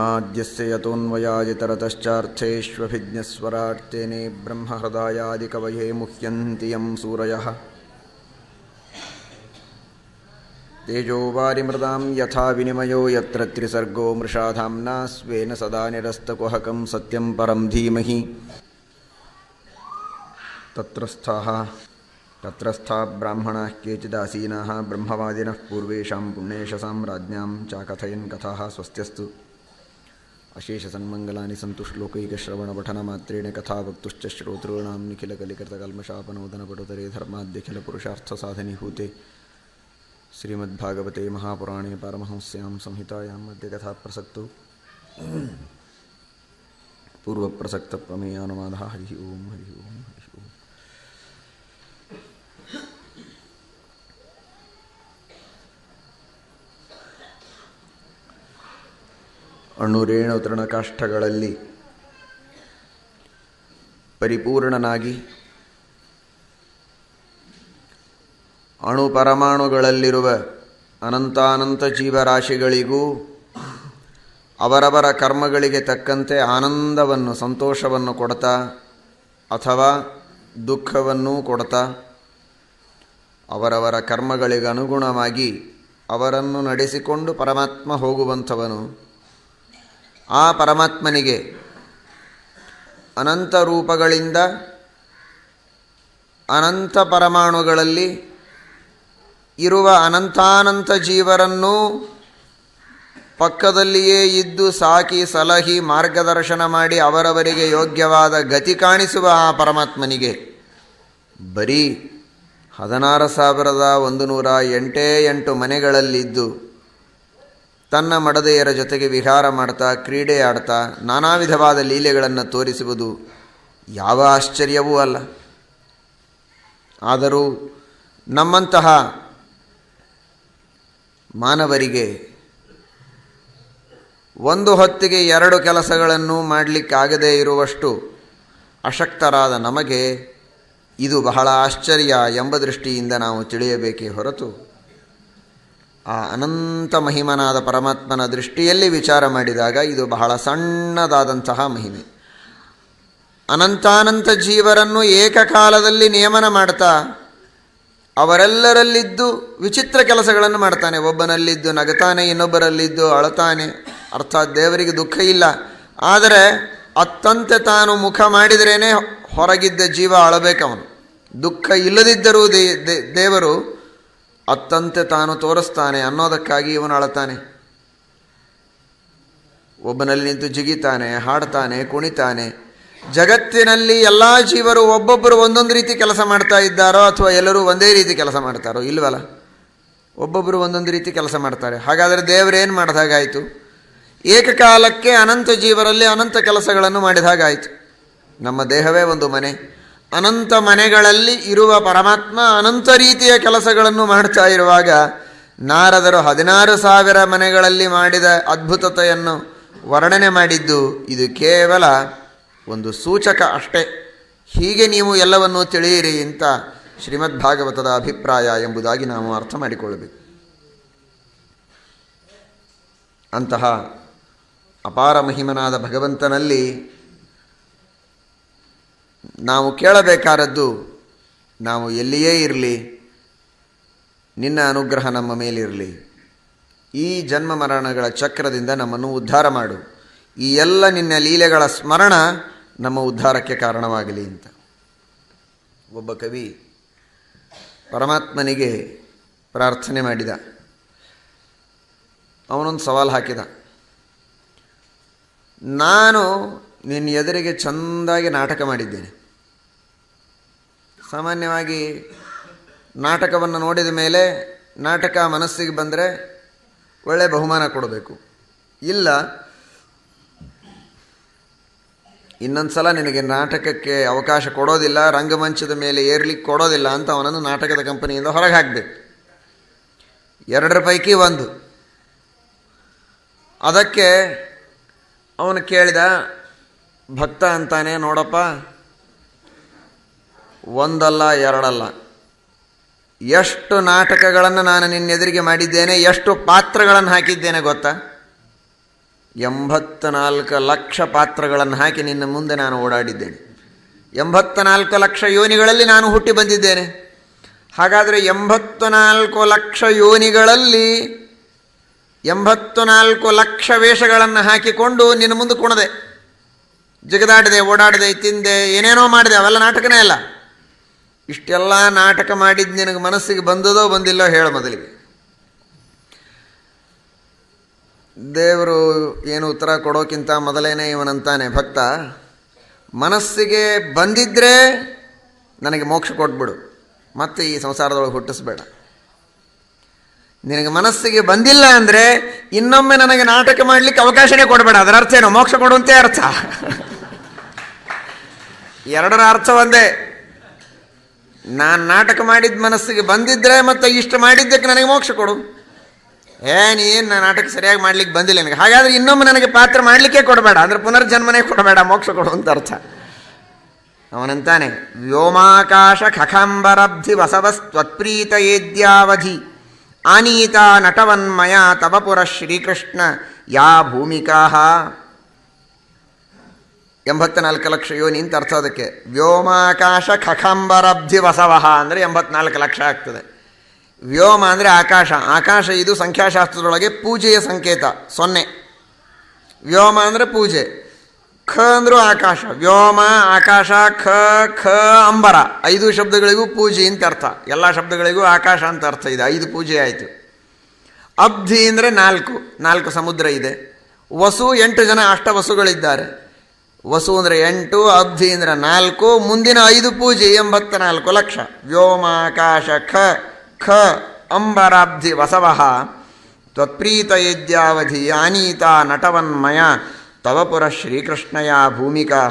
जन्माद्यस्य यतोऽन्वयादितरतश्चार्थेष्वभिज्ञस्वराट् तेने ब्रह्महृदायादिकवये मुह्यन्ति यं सूरयः। तेजोवारिमृदां यथा विनिमयो यत्र त्रिसर्गो मृषाधाम्ना स्वेन सदा निरस्तकुहकं सत्यं परं धीमहि। तत्रस्थाः, तत्रस्था ब्राह्मणाः केचिदासीनाः ब्रह्मवादिनः पूर्वेषां पुण्येशसां राज्ञां चाकथयन् कथाः स्वस्त्यस्तु। अशेषसन्मङ्गलानि श्लोकैकश्रवणपठनमात्रेण कथा धर्माद्यखिल श्रोतॄणां साधनी हूते श्रीमद्भागवते महापुराणे पारमहंस्यां संहितायां मध्ये कथाप्रसक्तौ। पूर्वप्रसक्तप्रमेयानुवादः। हरिः ओं हरिः ओं ಅಣ್ಣೂರೇಣು ತೃಣಕಾಷ್ಠಗಳಲ್ಲಿ ಪರಿಪೂರ್ಣನಾಗಿ ಅಣು ಪರಮಾಣುಗಳಲ್ಲಿರುವ ಅನಂತಾನಂತ ಜೀವರಾಶಿಗಳಿಗೂ ಅವರವರ ಕರ್ಮಗಳಿಗೆ ತಕ್ಕಂತೆ ಆನಂದವನ್ನು, ಸಂತೋಷವನ್ನು ಕೊಡ್ತಾ ಅಥವಾ ದುಃಖವನ್ನೂ ಕೊಡ್ತಾ ಅವರವರ ಕರ್ಮಗಳಿಗನುಗುಣವಾಗಿ ಅವರನ್ನು ನಡೆಸಿಕೊಂಡು ಪರಮಾತ್ಮ ಹೋಗುವಂಥವನು. ಆ ಪರಮಾತ್ಮನಿಗೆ ಅನಂತ ರೂಪಗಳಿಂದ ಅನಂತ ಪರಮಾಣುಗಳಲ್ಲಿ ಇರುವ ಅನಂತಾನಂತ ಜೀವರನ್ನು ಪಕ್ಕದಲ್ಲಿಯೇ ಇದ್ದು ಸಾಕಿ ಸಲಹಿ ಮಾರ್ಗದರ್ಶನ ಮಾಡಿ ಅವರವರಿಗೆ ಯೋಗ್ಯವಾದ ಗತಿ ಕಾಣಿಸುವ ಆ ಪರಮಾತ್ಮನಿಗೆ. ಬರೀ ಹದಿನಾರು ಸಾವಿರದ ಒಂದು ನೂರ ಎಂಟೇ ಎಂಟು ಮನೆಗಳಲ್ಲಿದ್ದು ತನ್ನ ಮಡದೆಯರ ಜೊತೆಗೆ ವಿಹಾರ ಮಾಡ್ತಾ, ಕ್ರೀಡೆ ಆಡ್ತಾ, ನಾನಾ ವಿಧವಾದ ಲೀಲೆಗಳನ್ನು ತೋರಿಸುವುದು ಯಾವ ಆಶ್ಚರ್ಯವೂ ಅಲ್ಲ. ಆದರೂ ನಮ್ಮಂತಹ ಮಾನವರಿಗೆ ಒಂದು ಹೊತ್ತಿಗೆ ಎರಡು ಕೆಲಸಗಳನ್ನು ಮಾಡಲಿಕ್ಕಾಗದೇ ಇರುವಷ್ಟು ಅಶಕ್ತರಾದ ನಮಗೆ ಇದು ಬಹಳ ಆಶ್ಚರ್ಯ ಎಂಬ ದೃಷ್ಟಿಯಿಂದ ನಾವು ತಿಳಿಯಬೇಕೇ ಹೊರತು ಆ ಅನಂತ ಮಹಿಮನಾದ ಪರಮಾತ್ಮನ ದೃಷ್ಟಿಯಲ್ಲಿ ವಿಚಾರ ಮಾಡಿದಾಗ ಇದು ಬಹಳ ಸಣ್ಣದಾದಂತಹ ಮಹಿಮೆ. ಅನಂತಾನಂತ ಜೀವರನ್ನು ಏಕಕಾಲದಲ್ಲಿ ನಿಯಮನ ಮಾಡ್ತಾ ಅವರೆಲ್ಲರಲ್ಲಿದ್ದು ವಿಚಿತ್ರ ಕೆಲಸಗಳನ್ನು ಮಾಡ್ತಾನೆ. ಒಬ್ಬನಲ್ಲಿದ್ದು ನಗತಾನೆ, ಇನ್ನೊಬ್ಬರಲ್ಲಿದ್ದು ಅಳತಾನೆ ಅರ್ಥಾತ್ ದೇವರಿಗೆ ದುಃಖ ಇಲ್ಲ. ಆದರೆ ಅತ್ತಂತೆ ತಾನು ಮುಖ ಮಾಡಿದ್ರೇ ಹೊರಗಿದ್ದ ಜೀವ ಅಳಬೇಕವನು. ದುಃಖ ಇಲ್ಲದಿದ್ದರೂ ದೇವರು ಅತ್ತಂತೆ ತಾನು ತೋರಿಸ್ತಾನೆ, ಅನ್ನೋದಕ್ಕಾಗಿ ಇವನು ಅಳತಾನೆ. ಒಬ್ಬನಲ್ಲಿ ನಿಂತು ಜಿಗಿತಾನೆ, ಹಾಡ್ತಾನೆ, ಕುಣಿತಾನೆ. ಜಗತ್ತಿನಲ್ಲಿ ಎಲ್ಲ ಜೀವರು ಒಬ್ಬೊಬ್ಬರು ಒಂದೊಂದು ರೀತಿ ಕೆಲಸ ಮಾಡ್ತಾ ಇದ್ದಾರೋ ಅಥವಾ ಎಲ್ಲರೂ ಒಂದೇ ರೀತಿ ಕೆಲಸ ಮಾಡ್ತಾರೋ, ಇಲ್ವಲ್ಲ? ಒಬ್ಬೊಬ್ಬರು ಒಂದೊಂದು ರೀತಿ ಕೆಲಸ ಮಾಡ್ತಾರೆ. ಹಾಗಾದರೆ ದೇವರೇನು ಮಾಡಿದ ಹಾಗಾಯಿತು ಏಕಕಾಲಕ್ಕೆ ಅನಂತ ಜೀವರಲ್ಲಿ ಅನಂತ ಕೆಲಸಗಳನ್ನು ಮಾಡಿದ ಹಾಗಾಯಿತು ನಮ್ಮ ದೇಹವೇ ಒಂದು ಮನೆ. ಅನಂತ ಮನೆಗಳಲ್ಲಿ ಇರುವ ಪರಮಾತ್ಮ ಅನಂತ ರೀತಿಯ ಕೆಲಸಗಳನ್ನು ಮಾಡ್ತಾ ಇರುವಾಗ ನಾರದರು ಹದಿನಾರು ಸಾವಿರ ಮನೆಗಳಲ್ಲಿ ಮಾಡಿದ ಅದ್ಭುತತೆಯನ್ನು ವರ್ಣನೆ ಮಾಡಿದ್ದು ಇದು ಕೇವಲ ಒಂದು ಸೂಚಕ ಅಷ್ಟೇ. ಹೀಗೆ ನೀವು ಎಲ್ಲವನ್ನೂ ತಿಳಿಯಿರಿ ಅಂತ ಶ್ರೀಮದ್ ಭಾಗವತದ ಅಭಿಪ್ರಾಯ ಎಂಬುದಾಗಿ ನಾವು ಅರ್ಥ ಮಾಡಿಕೊಳ್ಳಬೇಕು. ಅಂತಹ ಅಪಾರ ಮಹಿಮನಾದ ಭಗವಂತನಲ್ಲಿ ನಾವು ಕೇಳಬೇಕಾದದ್ದು, ನಾವು ಎಲ್ಲಿಯೇ ಇರಲಿ, ನಿನ್ನ ಅನುಗ್ರಹ ನಮ್ಮ ಮೇಲಿರಲಿ. ಈ ಜನ್ಮ ಮರಣಗಳ ಚಕ್ರದಿಂದ ನಮ್ಮನ್ನು ಉದ್ಧಾರ ಮಾಡು. ಈ ಎಲ್ಲ ನಿನ್ನ ಲೀಲೆಗಳ ಸ್ಮರಣ ನಮ್ಮ ಉದ್ಧಾರಕ್ಕೆ ಕಾರಣವಾಗಲಿ ಅಂತ. ಒಬ್ಬ ಕವಿ ಪರಮಾತ್ಮನಿಗೆ ಪ್ರಾರ್ಥನೆ ಮಾಡಿದ. ಅವನೊಂದು ಸವಾಲು ಹಾಕಿದ. ನಾನು ನಿನ್ನ ಎದುರಿಗೆ ಚೆಂದಾಗಿ ನಾಟಕ ಮಾಡಿದ್ದೇನೆ. ಸಾಮಾನ್ಯವಾಗಿ ನಾಟಕವನ್ನು ನೋಡಿದ ಮೇಲೆ ನಾಟಕ ಮನಸ್ಸಿಗೆ ಬಂದರೆ ಒಳ್ಳೆ ಬಹುಮಾನ ಕೊಡಬೇಕು. ಇಲ್ಲ ಇನ್ನೊಂದು ಸಲ ನಿನಗೆ ನಾಟಕಕ್ಕೆ ಅವಕಾಶ ಕೊಡೋದಿಲ್ಲ, ರಂಗಮಂಚದ ಮೇಲೆ ಏರ್ಲಿಕ್ಕೆ ಕೊಡೋದಿಲ್ಲ ಅಂತ ಅವನನ್ನು ನಾಟಕದ ಕಂಪನಿಯಿಂದ ಹೊರಗೆ ಹಾಕಬೇಕು. ಎರಡರ ಪೈಕಿ ಒಂದು. ಅದಕ್ಕೆ ಅವನು ಕೇಳಿದ, ಭಕ್ತ ಅಂತಾನೆ, ನೋಡಪ್ಪ ಒಂದಲ್ಲ, ಎರಡಲ್ಲ. ಎಷ್ಟು ನಾಟಕಗಳನ್ನು ನಾನು ನಿನ್ನೆದುರಿಗೆ ಮಾಡಿದ್ದೇನೆ, ಎಷ್ಟು ಪಾತ್ರಗಳನ್ನು ಹಾಕಿದ್ದೇನೆ ಗೊತ್ತಾ? ಎಂಬತ್ತನಾಲ್ಕು ಲಕ್ಷ ಪಾತ್ರಗಳನ್ನು ಹಾಕಿ ನಿನ್ನ ಮುಂದೆ ನಾನು ಓಡಾಡಿದ್ದೇನೆ. ಎಂಬತ್ತ ನಾಲ್ಕು ಲಕ್ಷ ಯೋನಿಗಳಲ್ಲಿ ನಾನು ಹುಟ್ಟಿ ಬಂದಿದ್ದೇನೆ. ಹಾಗಾದರೆ ಎಂಬತ್ತು ನಾಲ್ಕು ಲಕ್ಷ ಯೋನಿಗಳಲ್ಲಿ ಎಂಬತ್ತು ನಾಲ್ಕು ಲಕ್ಷ ವೇಷಗಳನ್ನು ಹಾಕಿಕೊಂಡು ನಿನ್ನ ಮುಂದೆ ಕುಣದೆ. ಜಿಗದಾಡಿದೆ, ಓಡಾಡಿದೆ, ತಿಂದೆ, ಏನೇನೋ ಮಾಡಿದೆ, ಅವೆಲ್ಲ ನಾಟಕನೇ ಅಲ್ಲ. ಇಷ್ಟೆಲ್ಲ ನಾಟಕ ಮಾಡಿದ್ದು ನಿನಗೆ ಮನಸ್ಸಿಗೆ ಬಂದದೋ ಬಂದಿಲ್ಲೋ ಹೇಳು ಮೊದಲಿಗೆ. ದೇವರು ಏನು ಉತ್ತರ ಕೊಡೋಕ್ಕಿಂತ ಮೊದಲೇನೆ ಇವನಂತಾನೆ ಭಕ್ತ. ಮನಸ್ಸಿಗೆ ಬಂದಿದ್ದರೆ ನನಗೆ ಮೋಕ್ಷ ಕೊಟ್ಬಿಡು. ಮತ್ತೆ ಈ ಸಂಸಾರದೊಳಗೆ ಹುಟ್ಟಿಸ್ಬೇಡ. ನಿನಗೆ ಮನಸ್ಸಿಗೆ ಬಂದಿಲ್ಲ ಅಂದರೆ ಇನ್ನೊಮ್ಮೆ ನನಗೆ ನಾಟಕ ಮಾಡಲಿಕ್ಕೆ ಅವಕಾಶನೇ ಕೊಡಬೇಡ. ಅದರ ಅರ್ಥ ಏನು? ಮೋಕ್ಷ ಕೊಡುವಂತೆ ಅರ್ಥ. ಎರಡರ ಅರ್ಥ ಒಂದೇ. ನಾನು ನಾಟಕ ಮಾಡಿದ ಮನಸ್ಸಿಗೆ ಬಂದಿದ್ದರೆ ಮತ್ತು ಇಷ್ಟು ಮಾಡಿದ್ದಕ್ಕೆ ನನಗೆ ಮೋಕ್ಷ ಕೊಡು. ಏ ನೀನು ನಾನು ನಾಟಕ ಸರಿಯಾಗಿ ಮಾಡ್ಲಿಕ್ಕೆ ಬಂದಿಲ್ಲ ನನಗೆ? ಹಾಗಾದ್ರೆ ಇನ್ನೊಮ್ಮೆ ನನಗೆ ಪಾತ್ರ ಮಾಡಲಿಕ್ಕೆ ಕೊಡಬೇಡ. ಅಂದರೆ ಪುನರ್ಜನ್ಮನೇ ಕೊಡಬೇಡ, ಮೋಕ್ಷ ಕೊಡು ಅಂತ ಅರ್ಥ. ಅವನಂತಾನೆ, ವ್ಯೋಮಾಕಾಶ ಖಖಾಂಬರಬ್ಧಿ ವಸವಸ್ತ್ವತ್ಪ್ರೀತ ಏದ್ಯಾವಧಿ ಆನೀತ ನಟವನ್ಮಯ ತವ ಪುರ ಶ್ರೀಕೃಷ್ಣ, ಯಾ ಭೂಮಿಕಾ? ಎಂಬತ್ನಾಲ್ಕು ಲಕ್ಷ ಯೋನಿ ಅಂತ ಅರ್ಥ ಅದಕ್ಕೆ. ವ್ಯೋಮಾಕಾಶ ಖಖಂಬರಬ್ಧಿ ವಸವಹ ಅಂದರೆ ಎಂಬತ್ನಾಲ್ಕು ಲಕ್ಷ ಆಗ್ತದೆ. ವ್ಯೋಮ ಅಂದರೆ ಆಕಾಶ. ಆಕಾಶ ಇದು ಸಂಖ್ಯಾಶಾಸ್ತ್ರದೊಳಗೆ ಪೂಜೆಯ ಸಂಕೇತ, ಸೊನ್ನೆ. ವ್ಯೋಮ ಅಂದರೆ ಪೂಜೆ. ಖ ಅಂದರೂ ಆಕಾಶ. ವ್ಯೋಮ, ಆಕಾಶ, ಖ ಖ, ಅಂಬರ. ಐದು ಶಬ್ದಗಳಿಗೂ ಪೂಜೆ ಅಂತ ಅರ್ಥ. ಎಲ್ಲ ಶಬ್ದಗಳಿಗೂ ಆಕಾಶ ಅಂತ ಅರ್ಥ ಇದೆ. ಐದು ಪೂಜೆ ಆಯಿತು. ಅಬ್ಧಿ ಅಂದರೆ ನಾಲ್ಕು. ನಾಲ್ಕು ಸಮುದ್ರ ಇದೆ. ವಸು ಎಂಟು ಜನ ಅಷ್ಟವಸುಗಳಿದ್ದಾರೆ. ವಸು ಅಂದರೆ ಎಂಟು, ಅಬ್ಧಿ ಅಂದರೆ ನಾಲ್ಕು, ಮುಂದಿನ ಐದು ಪೂಜೆ ಎಂಬತ್ತ ನಾಲ್ಕು ಲಕ್ಷ. ವ್ಯೋಮಾಕಾಶ ಖ ಖ, ಅಂಬರಾಬ್ಧಿ ವಸವಃ. ತ್ವತ್ಪ್ರೀತ ಯದ್ಯಾವಧಿ ಆನೀತ ನಟವನ್ಮಯ, ತವ ಪುರ ಶ್ರೀಕೃಷ್ಣಯ ಭೂಮಿಕಾ.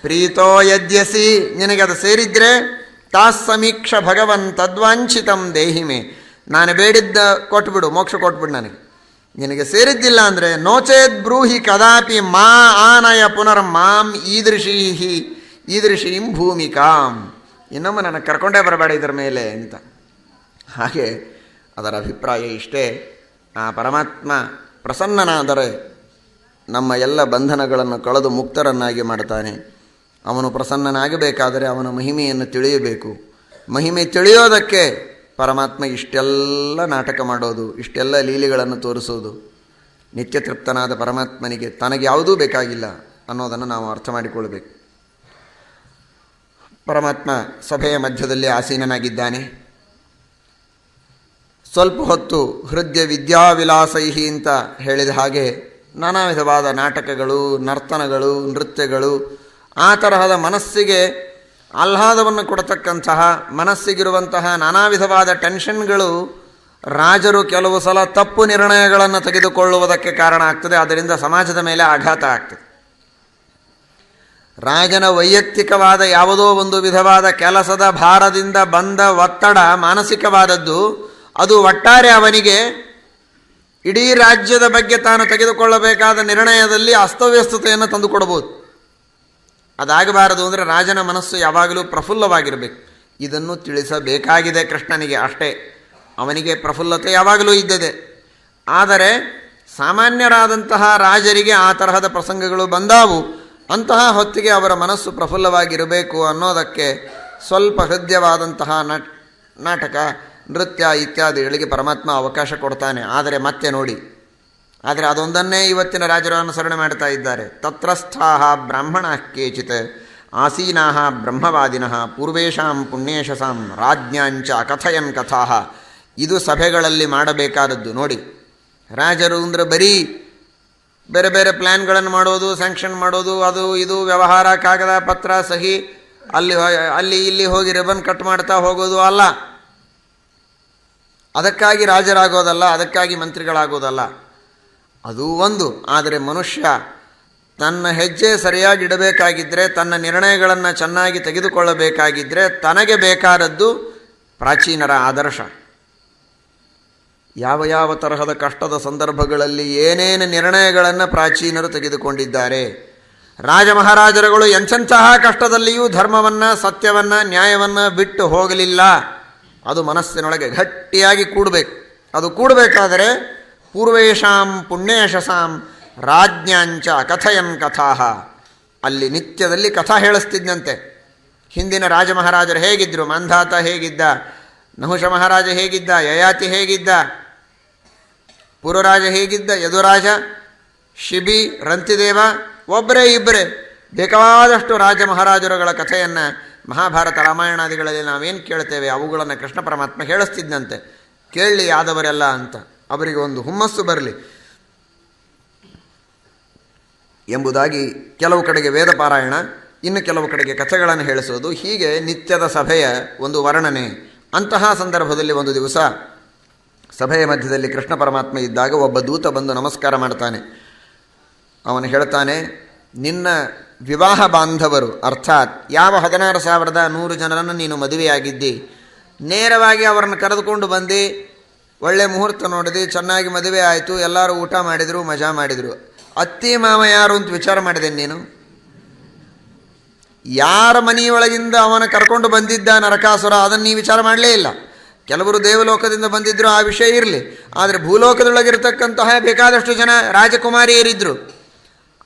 ಪ್ರೀತೋ ಯದ್ಯಸಿ ನಿನಗೆ ಅದು ಸೇರಿದ್ರೆ, ತಾಸ್ ಸಮೀಕ್ಷ ಭಗವನ್ ತದ್ವಾಂಛಿತಂ ದೇಹಿಮೆ. ನಾನು ಬೇಡಿದ್ದ ಕೊಟ್ಬಿಡು, ಮೋಕ್ಷ ಕೊಟ್ಬಿಡು ನನಗೆ. ನಿನಗೆ ಸೇರಿದ್ದಿಲ್ಲ ಅಂದರೆ ನೋಚೇದ್ ಬ್ರೂಹಿ ಕದಾಪಿ ಮಾ ಆನಯ ಪುನರ್ ಮಾಂ ಈದೃಶೀಹಿ ಈದೃಶೀಂ ಭೂಮಿಕಾಂ. ಇನ್ನೊಮ್ಮೆ ನನಗೆ ಕರ್ಕೊಂಡೇ ಬರಬೇಡ ಇದರ ಮೇಲೆ ಅಂತ. ಹಾಗೆ ಅದರ ಅಭಿಪ್ರಾಯ ಇಷ್ಟೇ. ಆ ಪರಮಾತ್ಮ ಪ್ರಸನ್ನನಾದರೆ ನಮ್ಮ ಎಲ್ಲ ಬಂಧನಗಳನ್ನು ಕಳೆದು ಮುಕ್ತರನ್ನಾಗಿ ಮಾಡ್ತಾನೆ. ಅವನು ಪ್ರಸನ್ನನಾಗಬೇಕಾದರೆ ಅವನ ಮಹಿಮೆಯನ್ನು ತಿಳಿಯಬೇಕು. ಮಹಿಮೆ ತಿಳಿಯೋದಕ್ಕೆ ಪರಮಾತ್ಮ ಇಷ್ಟೆಲ್ಲ ನಾಟಕ ಮಾಡೋದು, ಇಷ್ಟೆಲ್ಲ ಲೀಲೆಗಳನ್ನು ತೋರಿಸೋದು, ನಿತ್ಯ ತೃಪ್ತನಾದ ಪರಮಾತ್ಮನಿಗೆ ತನಗೆ ಯಾವುದೂ ಬೇಕಾಗಿಲ್ಲ ಅನ್ನೋದನ್ನು ನಾವು ಅರ್ಥ ಮಾಡಿಕೊಳ್ಬೇಕು. ಪರಮಾತ್ಮ ಸಭೆಯ ಮಧ್ಯದಲ್ಲಿ ಆಸೀನನಾಗಿದ್ದಾನೆ. ಸ್ವಲ್ಪ ಹೊತ್ತು ಹೃದಯ ವಿದ್ಯಾವಿಲಾಸೈಹಿ ಅಂತ ಹೇಳಿದ ಹಾಗೆ ನಾನಾ ವಿಧವಾದ ನಾಟಕಗಳು, ನರ್ತನಗಳು, ನೃತ್ಯಗಳು ಆ ತರಹದ ಮನಸ್ಸಿಗೆ ಆಹ್ಲಾದವನ್ನು ಕೊಡತಕ್ಕಂತಹ ಮನಸ್ಸಿಗಿರುವಂತಹ ನಾನಾ ವಿಧವಾದ ಟೆನ್ಷನ್ಗಳು ರಾಜರು ಕೆಲವು ಸಲ ತಪ್ಪು ನಿರ್ಣಯಗಳನ್ನು ತೆಗೆದುಕೊಳ್ಳುವುದಕ್ಕೆ ಕಾರಣ ಆಗ್ತದೆ. ಅದರಿಂದ ಸಮಾಜದ ಮೇಲೆ ಆಘಾತ ಆಗ್ತದೆ. ರಾಜನ ವೈಯಕ್ತಿಕವಾದ ಯಾವುದೋ ಒಂದು ವಿಧವಾದ ಕೆಲಸದ ಭಾರದಿಂದ ಬಂದ ಒತ್ತಡ ಮಾನಸಿಕವಾದದ್ದು, ಅದು ಒಟ್ಟಾರೆ ಅವನಿಗೆ ಇಡೀ ರಾಜ್ಯದ ಬಗ್ಗೆ ತಾನು ತೆಗೆದುಕೊಳ್ಳಬೇಕಾದ ನಿರ್ಣಯದಲ್ಲಿ ಅಸ್ತವ್ಯಸ್ತತೆಯನ್ನು ತಂದುಕೊಡ್ಬೋದು ಅದಾಗಬಾರದು ಅಂದರೆ ರಾಜನ ಮನಸ್ಸು ಯಾವಾಗಲೂ ಪ್ರಫುಲ್ಲವಾಗಿರಬೇಕು. ಇದನ್ನು ತಿಳಿಸಬೇಕಾಗಿದೆ ಕೃಷ್ಣನಿಗೆ ಅಷ್ಟೇ. ಅವನಿಗೆ ಪ್ರಫುಲ್ಲತೆ ಯಾವಾಗಲೂ ಇದ್ದದೆ. ಆದರೆ ಸಾಮಾನ್ಯರಾದಂತಹ ರಾಜರಿಗೆ ಆ ತರಹದ ಪ್ರಸಂಗಗಳು ಬಂದಾವು. ಅಂತಹ ಹೊತ್ತಿಗೆ ಅವರ ಮನಸ್ಸು ಪ್ರಫುಲ್ಲವಾಗಿರಬೇಕು ಅನ್ನೋದಕ್ಕೆ ಸ್ವಲ್ಪ ಹೃದಯವಾದಂತಹ ನಟ್ ನಾಟಕ, ನೃತ್ಯ ಇತ್ಯಾದಿಗಳಿಗೆ ಪರಮಾತ್ಮ ಅವಕಾಶ ಕೊಡ್ತಾನೆ. ಆದರೆ ಮತ್ತೆ ನೋಡಿ. ಆದರೆ ಅದೊಂದನ್ನೇ ಇವತ್ತಿನ ರಾಜರು ಅನುಸರಣೆ ಮಾಡ್ತಾ ಇದ್ದಾರೆ. ತತ್ರಸ್ಥಾ ಬ್ರಾಹ್ಮಣ ಕೇಚಿತ್ ಆಸೀನಾ ಬ್ರಹ್ಮವಾದಿನ ಪೂರ್ವೇಶಾಂ ಪುಣ್ಯೇಶಸಾಂ ರಾಜ್ಞಾಂಚ ಅಕಥಯನ್ ಕಥಾ ಇದು ಸಭೆಗಳಲ್ಲಿ ಮಾಡಬೇಕಾದದ್ದು. ನೋಡಿ, ರಾಜರು ಅಂದರೆ ಬರೀ ಬೇರೆ ಬೇರೆ ಪ್ಲ್ಯಾನ್ಗಳನ್ನು ಮಾಡೋದು ಸ್ಯಾಂಕ್ಷನ್ ಮಾಡೋದು, ಅದು ಇದು, ವ್ಯವಹಾರ, ಕಾಗದ, ಪತ್ರ, ಸಹಿ, ಅಲ್ಲಿ ಅಲ್ಲಿ ಇಲ್ಲಿ ಹೋಗಿ ರಿಬನ್ ಕಟ್ ಮಾಡ್ತಾ ಹೋಗೋದು ಅಲ್ಲ. ಅದಕ್ಕಾಗಿ ರಾಜರಾಗೋದಲ್ಲ, ಅದಕ್ಕಾಗಿ ಮಂತ್ರಿಗಳಾಗೋದಲ್ಲ. ಅದು ಒಂದು. ಆದರೆ ಮನುಷ್ಯ ತನ್ನ ಹೆಜ್ಜೆ ಸರಿಯಾಗಿ ಇಡಬೇಕಾಗಿದ್ದರೆ ತನ್ನ ನಿರ್ಣಯಗಳನ್ನು ಚೆನ್ನಾಗಿ ತೆಗೆದುಕೊಳ್ಳಬೇಕಾಗಿದ್ದರೆ ತನಗೆ ಬೇಕಾದದ್ದು ಪ್ರಾಚೀನರ ಆದರ್ಶ. ಯಾವ ಯಾವ ತರಹದ ಕಷ್ಟದ ಸಂದರ್ಭಗಳಲ್ಲಿ ಏನೇನು ನಿರ್ಣಯಗಳನ್ನು ಪ್ರಾಚೀನರು ತೆಗೆದುಕೊಂಡಿದ್ದಾರೆ. ರಾಜ ಮಹಾರಾಜರುಗಳು ಎಂಥೆಂತಹ ಕಷ್ಟದಲ್ಲಿಯೂ ಧರ್ಮವನ್ನು, ಸತ್ಯವನ್ನು, ನ್ಯಾಯವನ್ನು ಬಿಟ್ಟು ಹೋಗಲಿಲ್ಲ. ಅದು ಮನಸ್ಸಿನೊಳಗೆ ಗಟ್ಟಿಯಾಗಿ ಕೂಡಬೇಕು. ಅದು ಕೂಡಬೇಕಾದರೆ ಪೂರ್ವೇಶಾಂ ಪುಣ್ಯೇಶಸಾಂ ರಾಜ್ಞಾಂಚ ಕಥಯನ್ ಕಥಾಹ. ಅಲ್ಲಿ ನಿತ್ಯದಲ್ಲಿ ಕಥಾ ಹೇಳಿಸ್ತಿದ್ದಂತೆ ಹಿಂದಿನ ರಾಜ ಮಹಾರಾಜರು ಹೇಗಿದ್ದರು ಮಂಧಾತ ಹೇಗಿದ್ದ? ನಹುಷ ಮಹಾರಾಜ ಹೇಗಿದ್ದ? ಯಯಾತಿ ಹೇಗಿದ್ದ? ಪುರರಾಜ ಹೇಗಿದ್ದ? ಯದುರಾಜ, ಶಿಬಿ, ರಂತಿದೇವ ಒಬ್ಬರೇ ಇಬ್ಬರೇ ಬೇಕಾದಷ್ಟು ರಾಜ ಮಹಾರಾಜರುಗಳ ಕಥೆಯನ್ನು ಮಹಾಭಾರತ ರಾಮಾಯಣಾದಿಗಳಲ್ಲಿ ನಾವೇನು ಕೇಳ್ತೇವೆ? ಅವುಗಳನ್ನು ಕೃಷ್ಣ ಪರಮಾತ್ಮ ಹೇಳಿಸ್ತಿದ್ದಂತೆ ಕೇಳಲಿ ಆದವರೆಲ್ಲ ಅಂತ. ಅವರಿಗೆ ಒಂದು ಹುಮ್ಮಸ್ಸು ಬರಲಿ ಎಂಬುದಾಗಿ ಕೆಲವು ಕಡೆಗೆ ವೇದ ಪಾರಾಯಣ ಇನ್ನು ಕೆಲವು ಕಡೆಗೆ ಕಥೆಗಳನ್ನು ಹೇಳಿಸೋದು ಹೀಗೆ ನಿತ್ಯದ ಸಭೆಯ ಒಂದು ವರ್ಣನೆ. ಅಂತಹ ಸಂದರ್ಭದಲ್ಲಿ ಒಂದು ದಿವಸ ಸಭೆಯ ಮಧ್ಯದಲ್ಲಿ ಕೃಷ್ಣ ಪರಮಾತ್ಮ ಇದ್ದಾಗ ಒಬ್ಬ ದೂತ ಬಂದು ನಮಸ್ಕಾರ ಮಾಡ್ತಾನೆ. ಅವನು ಹೇಳ್ತಾನೆ, ನಿನ್ನ ವಿವಾಹ ಬಾಂಧವರು, ಅರ್ಥಾತ್ ಯಾವ ಹದಿನಾರು ಸಾವಿರದ ನೂರು ಜನರನ್ನು ನೀನು ಮದುವೆಯಾಗಿದ್ದಿ, ನೇರವಾಗಿ ಅವರನ್ನು ಕರೆದುಕೊಂಡು ಬಂದು ಒಳ್ಳೆ ಮುಹೂರ್ತ ನೋಡಿದೆ, ಚೆನ್ನಾಗಿ ಮದುವೆ ಆಯಿತು, ಎಲ್ಲರೂ ಊಟ ಮಾಡಿದರು, ಮಜಾ ಮಾಡಿದರು. ಅತ್ತಿ ಮಾಮ ಯಾರು ಅಂತ ವಿಚಾರ ಮಾಡಿದೆ ನೀನು? ಯಾರ ಮನೆಯೊಳಗಿಂದ ಅವನ ಕರ್ಕೊಂಡು ಬಂದಿದ್ದ ನರಕಾಸುರ, ಅದನ್ನು ನೀವು ವಿಚಾರ ಮಾಡಲೇ ಇಲ್ಲ. ಕೆಲವರು ದೇವಲೋಕದಿಂದ ಬಂದಿದ್ದರು ಆ ವಿಷಯ ಇರಲಿ. ಆದರೆ ಭೂಲೋಕದೊಳಗಿರ್ತಕ್ಕಂತಹ ಬೇಕಾದಷ್ಟು ಜನ ರಾಜಕುಮಾರಿಯರಿದ್ದರು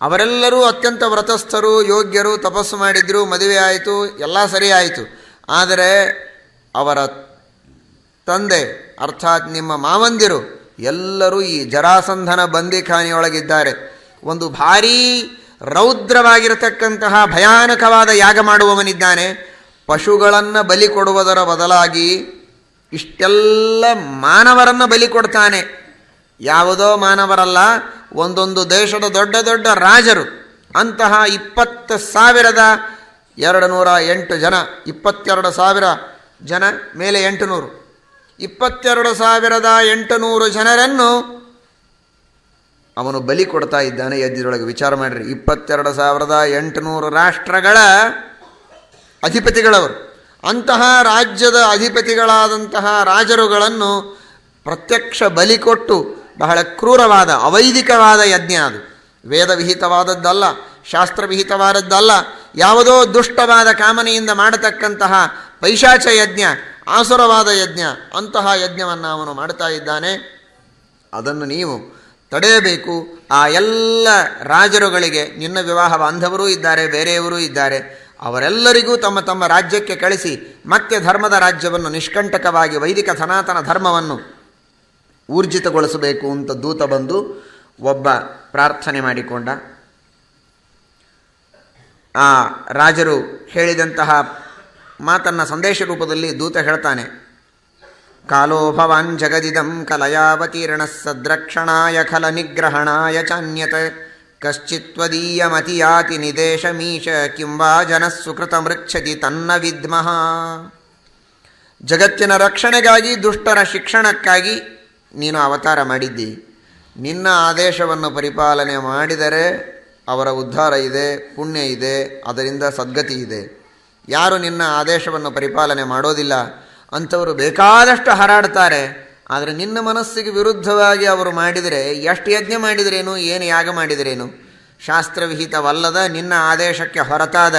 ಅವರೆಲ್ಲರೂ ಅತ್ಯಂತ ವ್ರತಸ್ಥರು, ಯೋಗ್ಯರು, ತಪಸ್ಸು ಮಾಡಿದ್ರು, ಮದುವೆ ಆಯಿತು, ಎಲ್ಲ ಸರಿ ಆಯಿತು. ಆದರೆ ಅವರ ತಂದೆ, ಅರ್ಥಾತ್ ನಿಮ್ಮ ಮಾವಂದಿರು, ಎಲ್ಲರೂ ಈ ಜರಾಸಂಧನ ಬಂದಿಖಾನೆಯೊಳಗಿದ್ದಾರೆ. ಒಂದು ಭಾರೀ ರೌದ್ರವಾಗಿರತಕ್ಕಂತಹ ಭಯಾನಕವಾದ ಯಾಗ ಮಾಡುವವನಿದ್ದಾನೆ. ಪಶುಗಳನ್ನು ಬಲಿ ಕೊಡುವುದರ ಬದಲಾಗಿ ಇಷ್ಟೆಲ್ಲ ಮಾನವರನ್ನು ಬಲಿ ಕೊಡ್ತಾನೆ. ಯಾವುದೋ ಮಾನವರಲ್ಲ, ಒಂದೊಂದು ದೇಶದ ದೊಡ್ಡ ದೊಡ್ಡ ರಾಜರು. ಅಂತಹ ಇಪ್ಪತ್ತು ಸಾವಿರದ ಎರಡು ನೂರ ಎಂಟು ಜನ, ಇಪ್ಪತ್ತೆರಡು ಸಾವಿರ ಜನ, ಮೇಲೆ ಎಂಟು ನೂರು ಇಪ್ಪತ್ತೆರಡು ಸಾವಿರದ ಎಂಟು ನೂರು ಜನರನ್ನು ಅವನು ಬಲಿ ಕೊಡ್ತಾ ಇದ್ದಾನೆ ಯಜ್ಞದೊಳಗೆ ವಿಚಾರ ಮಾಡಿರಿ. ಇಪ್ಪತ್ತೆರಡು ಸಾವಿರದ ಎಂಟುನೂರು ರಾಷ್ಟ್ರಗಳ ಅಧಿಪತಿಗಳವರು. ಅಂತಹ ರಾಜ್ಯದ ಅಧಿಪತಿಗಳಾದಂತಹ ರಾಜರುಗಳನ್ನು ಪ್ರತ್ಯಕ್ಷ ಬಲಿ ಕೊಟ್ಟು ಬಹಳ ಕ್ರೂರವಾದ, ಅವೈದಿಕವಾದ ಯಜ್ಞ ಅದು. ವೇದವಿಹಿತವಾದದ್ದಲ್ಲ, ಶಾಸ್ತ್ರವಿಹಿತವಾದದ್ದಲ್ಲ, ಯಾವುದೋ ದುಷ್ಟವಾದ ಕಾಮನೆಯಿಂದ ಮಾಡತಕ್ಕಂತಹ ಪೈಶಾಚ ಯಜ್ಞ ಆಸುರವಾದ ಯಜ್ಞ, ಅಂತಹ ಯಜ್ಞವನ್ನು ಅವನು ಮಾಡ್ತಾ ಇದ್ದಾನೆ. ಅದನ್ನು ನೀವು ತಡೆಯಬೇಕು. ಆ ಎಲ್ಲ ರಾಜರುಗಳಿಗೆ, ನಿನ್ನ ವಿವಾಹ ಬಾಂಧವರೂ ಇದ್ದಾರೆ, ಬೇರೆಯವರೂ ಇದ್ದಾರೆ. ಅವರೆಲ್ಲರಿಗೂ ತಮ್ಮ ತಮ್ಮ ರಾಜ್ಯಕ್ಕೆ ಕಳಿಸಿ, ಮತ್ತೆ ಧರ್ಮದ ರಾಜ್ಯವನ್ನು ನಿಷ್ಕಂಟಕವಾಗಿ, ವೈದಿಕ ಸನಾತನ ಧರ್ಮವನ್ನು ಊರ್ಜಿತಗೊಳಿಸಬೇಕು ಅಂತ ದೂತ ಬಂದು ಒಬ್ಬ ಪ್ರಾರ್ಥನೆ ಮಾಡಿಕೊಂಡ. ಆ ರಾಜರು ಹೇಳಿದಂತಹ ಮಾತನ್ನು ಸಂದೇಶ ರೂಪದಲ್ಲಿ ದೂತ ಹೇಳ್ತಾನೆ. ಕಾಲೋ ಭವಾನ್ ಜಗದಿದಂ ಕಲಯಾವತೀರ್ಣ ಸದ್ರಕ್ಷಣಾಯ ಖಲ ನಿಗ್ರಹಣಾಯ ಚಾನ್ಯತ. ಕಶ್ಚಿತ್ವದೀಯಮತಿಯಾತಿ ನಿದೇಶಮೀಶ ಕಿಂವಾ ಜನಸ್ಸುಕೃತ ಸುಕೃತ ಮೃಚ್ಛತಿ ತನ್ನ ವಿದ್ಮಃ. ಜಗತ್ತಿನ ರಕ್ಷಣೆಗಾಗಿ, ದುಷ್ಟರ ಶಿಕ್ಷಣಕ್ಕಾಗಿ ನೀನು ಅವತಾರ ಮಾಡಿದ್ದಿ. ನಿನ್ನ ಆದೇಶವನ್ನು ಪರಿಪಾಲನೆ ಮಾಡಿದರೆ ಅವರ ಉದ್ಧಾರ ಇದೆ, ಪುಣ್ಯ ಇದೆ, ಅದರಿಂದ ಸದ್ಗತಿ ಇದೆ. ಯಾರು ನಿನ್ನ ಆದೇಶವನ್ನು ಪರಿಪಾಲನೆ ಮಾಡೋದಿಲ್ಲ, ಅಂಥವರು ಬೇಕಾದಷ್ಟು ಹಾರಾಡ್ತಾರೆ. ಆದರೆ ನಿನ್ನ ಮನಸ್ಸಿಗೆ ವಿರುದ್ಧವಾಗಿ ಅವರು ಮಾಡಿದರೆ, ಎಷ್ಟು ಯಜ್ಞ ಮಾಡಿದರೇನು, ಏನು ಯಾಗ ಮಾಡಿದರೇನು? ಶಾಸ್ತ್ರವಿಹಿತವಲ್ಲದ ನಿನ್ನ ಆದೇಶಕ್ಕೆ ಹೊರತಾದ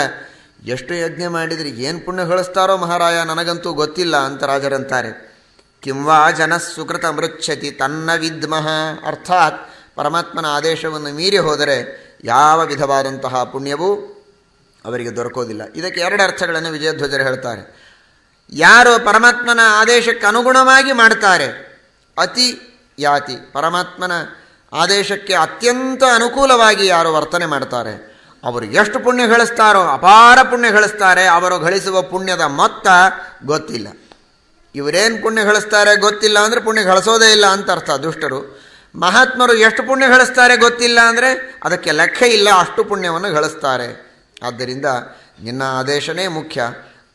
ಎಷ್ಟು ಯಜ್ಞ ಮಾಡಿದರೆ ಏನು ಪುಣ್ಯ ಗಳಿಸ್ತಾರೋ ಮಹಾರಾಯ, ನನಗಂತೂ ಗೊತ್ತಿಲ್ಲ ಅಂತ ರಾಜರಂತಾರೆ. ಕಿಂವಾ ಸುಕೃತ ಮೃಚ್ಛತಿ ತನ್ನ ವಿದ್ಮಃ. ಅರ್ಥಾತ್ ಪರಮಾತ್ಮನ ಆದೇಶವನ್ನು ಮೀರಿ ಹೋದರೆ ಯಾವ ವಿಧವಾದಂತಹ ಪುಣ್ಯವೂ ಅವರಿಗೆ ದೊರಕೋದಿಲ್ಲ. ಇದಕ್ಕೆ ಎರಡು ಅರ್ಥಗಳನ್ನು ವಿಜಯಧ್ವಜರು ಹೇಳ್ತಾರೆ. ಯಾರು ಪರಮಾತ್ಮನ ಆದೇಶಕ್ಕೆ ಅನುಗುಣವಾಗಿ ಮಾಡ್ತಾರೆ, ಅತಿ ಯಾತಿ. ಪರಮಾತ್ಮನ ಆದೇಶಕ್ಕೆ ಅತ್ಯಂತ ಅನುಕೂಲವಾಗಿ ಯಾರು ವರ್ತನೆ ಮಾಡ್ತಾರೆ, ಅವರು ಎಷ್ಟು ಪುಣ್ಯ ಗಳಿಸ್ತಾರೋ ಅಪಾರ ಪುಣ್ಯ ಗಳಿಸ್ತಾರೆ, ಅವರು ಗಳಿಸುವ ಪುಣ್ಯದ ಮೊತ್ತ ಗೊತ್ತಿಲ್ಲ. ಇವರೇನು ಪುಣ್ಯ ಗಳಿಸ್ತಾರೆ ಗೊತ್ತಿಲ್ಲ ಅಂದರೆ ಪುಣ್ಯ ಗಳಿಸೋದೇ ಇಲ್ಲ ಅಂತ ಅರ್ಥ ದುಷ್ಟರು. ಮಹಾತ್ಮರು ಎಷ್ಟು ಪುಣ್ಯ ಗಳಿಸ್ತಾರೆ ಗೊತ್ತಿಲ್ಲ ಅಂದರೆ ಅದಕ್ಕೆ ಲೆಕ್ಕ ಇಲ್ಲ ಅಷ್ಟು ಪುಣ್ಯವನ್ನು ಗಳಿಸ್ತಾರೆ. ಆದ್ದರಿಂದ ನಿನ್ನ ಆದೇಶನೇ ಮುಖ್ಯ.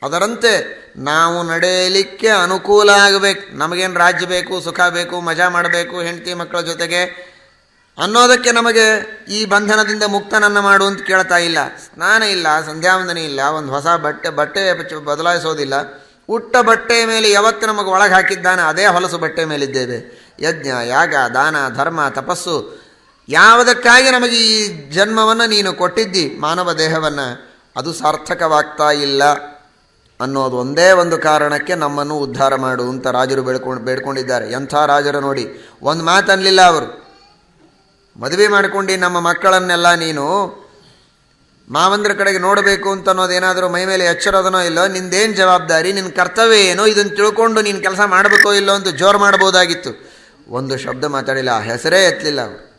ಅದರಂತೆ ನಾವು ನಡೆಯಲಿಕ್ಕೆ ಅನುಕೂಲ ಆಗಬೇಕು. ನಮಗೇನು ರಾಜ್ಯ ಬೇಕು, ಸುಖ ಬೇಕು, ಮಜಾ ಮಾಡಬೇಕು, ಹೆಂಡತಿ ಮಕ್ಕಳ ಜೊತೆಗೆ ಅನ್ನೋದಕ್ಕೆ ನಮಗೆ ಈ ಬಂಧನದಿಂದ ಮುಕ್ತನನ್ನು ಮಾಡು ಅಂತ ಕೇಳ್ತಾ ಇಲ್ಲ. ಸ್ನಾನ ಇಲ್ಲ, ಸಂಧ್ಯಾವಂದನೆ ಇಲ್ಲ, ಒಂದು ಹೊಸ ಬಟ್ಟೆ ಬಟ್ಟೆ ಬದಲಾಯಿಸೋದಿಲ್ಲ. ಉಟ್ಟ ಬಟ್ಟೆಯ ಮೇಲೆ ಯಾವತ್ತು ನಮಗೆ ಒಳಗೆ ಹಾಕಿದ್ದಾನೆ ಅದೇ ಹೊಲಸು ಬಟ್ಟೆ ಮೇಲಿದ್ದೇವೆ. ಯಜ್ಞ, ಯಾಗ, ದಾನ, ಧರ್ಮ, ತಪಸ್ಸು ಯಾವುದಕ್ಕಾಗಿ ನಮಗೆ ಈ ಜನ್ಮವನ್ನು ನೀನು ಕೊಟ್ಟಿದ್ದಿ ಮಾನವ ದೇಹವನ್ನು? ಅದು ಸಾರ್ಥಕವಾಗ್ತಾ ಇಲ್ಲ ಅನ್ನೋದು ಒಂದೇ ಒಂದು ಕಾರಣಕ್ಕೆ ನಮ್ಮನ್ನು ಉದ್ಧಾರ ಮಾಡು ಅಂತ ರಾಜರು ಬೇಡ್ಕೊಂಡು ಬೇಡ್ಕೊಂಡಿದ್ದಾರೆ. ಎಂಥ ರಾಜರು ನೋಡಿ, ಒಂದು ಮಾತು ಅನ್ನಲಿಲ್ಲ ಅವರು. ಮದುವೆ ಮಾಡಿಕೊಂಡು ನಮ್ಮ ಮಕ್ಕಳನ್ನೆಲ್ಲ ನೀನು ಮಾವಂದ್ರ ಕಡೆಗೆ ನೋಡಬೇಕು ಅಂತ ಅನ್ನೋದೇನಾದರೂ ಮೈ ಮೇಲೆ ಎಚ್ಚರೋದನೋ ಇಲ್ಲೋ, ನಿಂದೇನು ಜವಾಬ್ದಾರಿ ನಿನ್ನ ಕರ್ತವ್ಯ ಏನೋ ಇದನ್ನು ತಿಳ್ಕೊಂಡು ನೀನು ಕೆಲಸ ಮಾಡಬೇಕೋ ಇಲ್ಲೋ ಅಂತ ಜೋರು ಮಾಡ್ಬೋದಾಗಿತ್ತು ಒಂದು ಶಬ್ದ ಮಾತಾಡಿಲ್ಲ, ಆ ಹೆಸರೇ ಎತ್ತಲಿಲ್ಲ ಅವರು.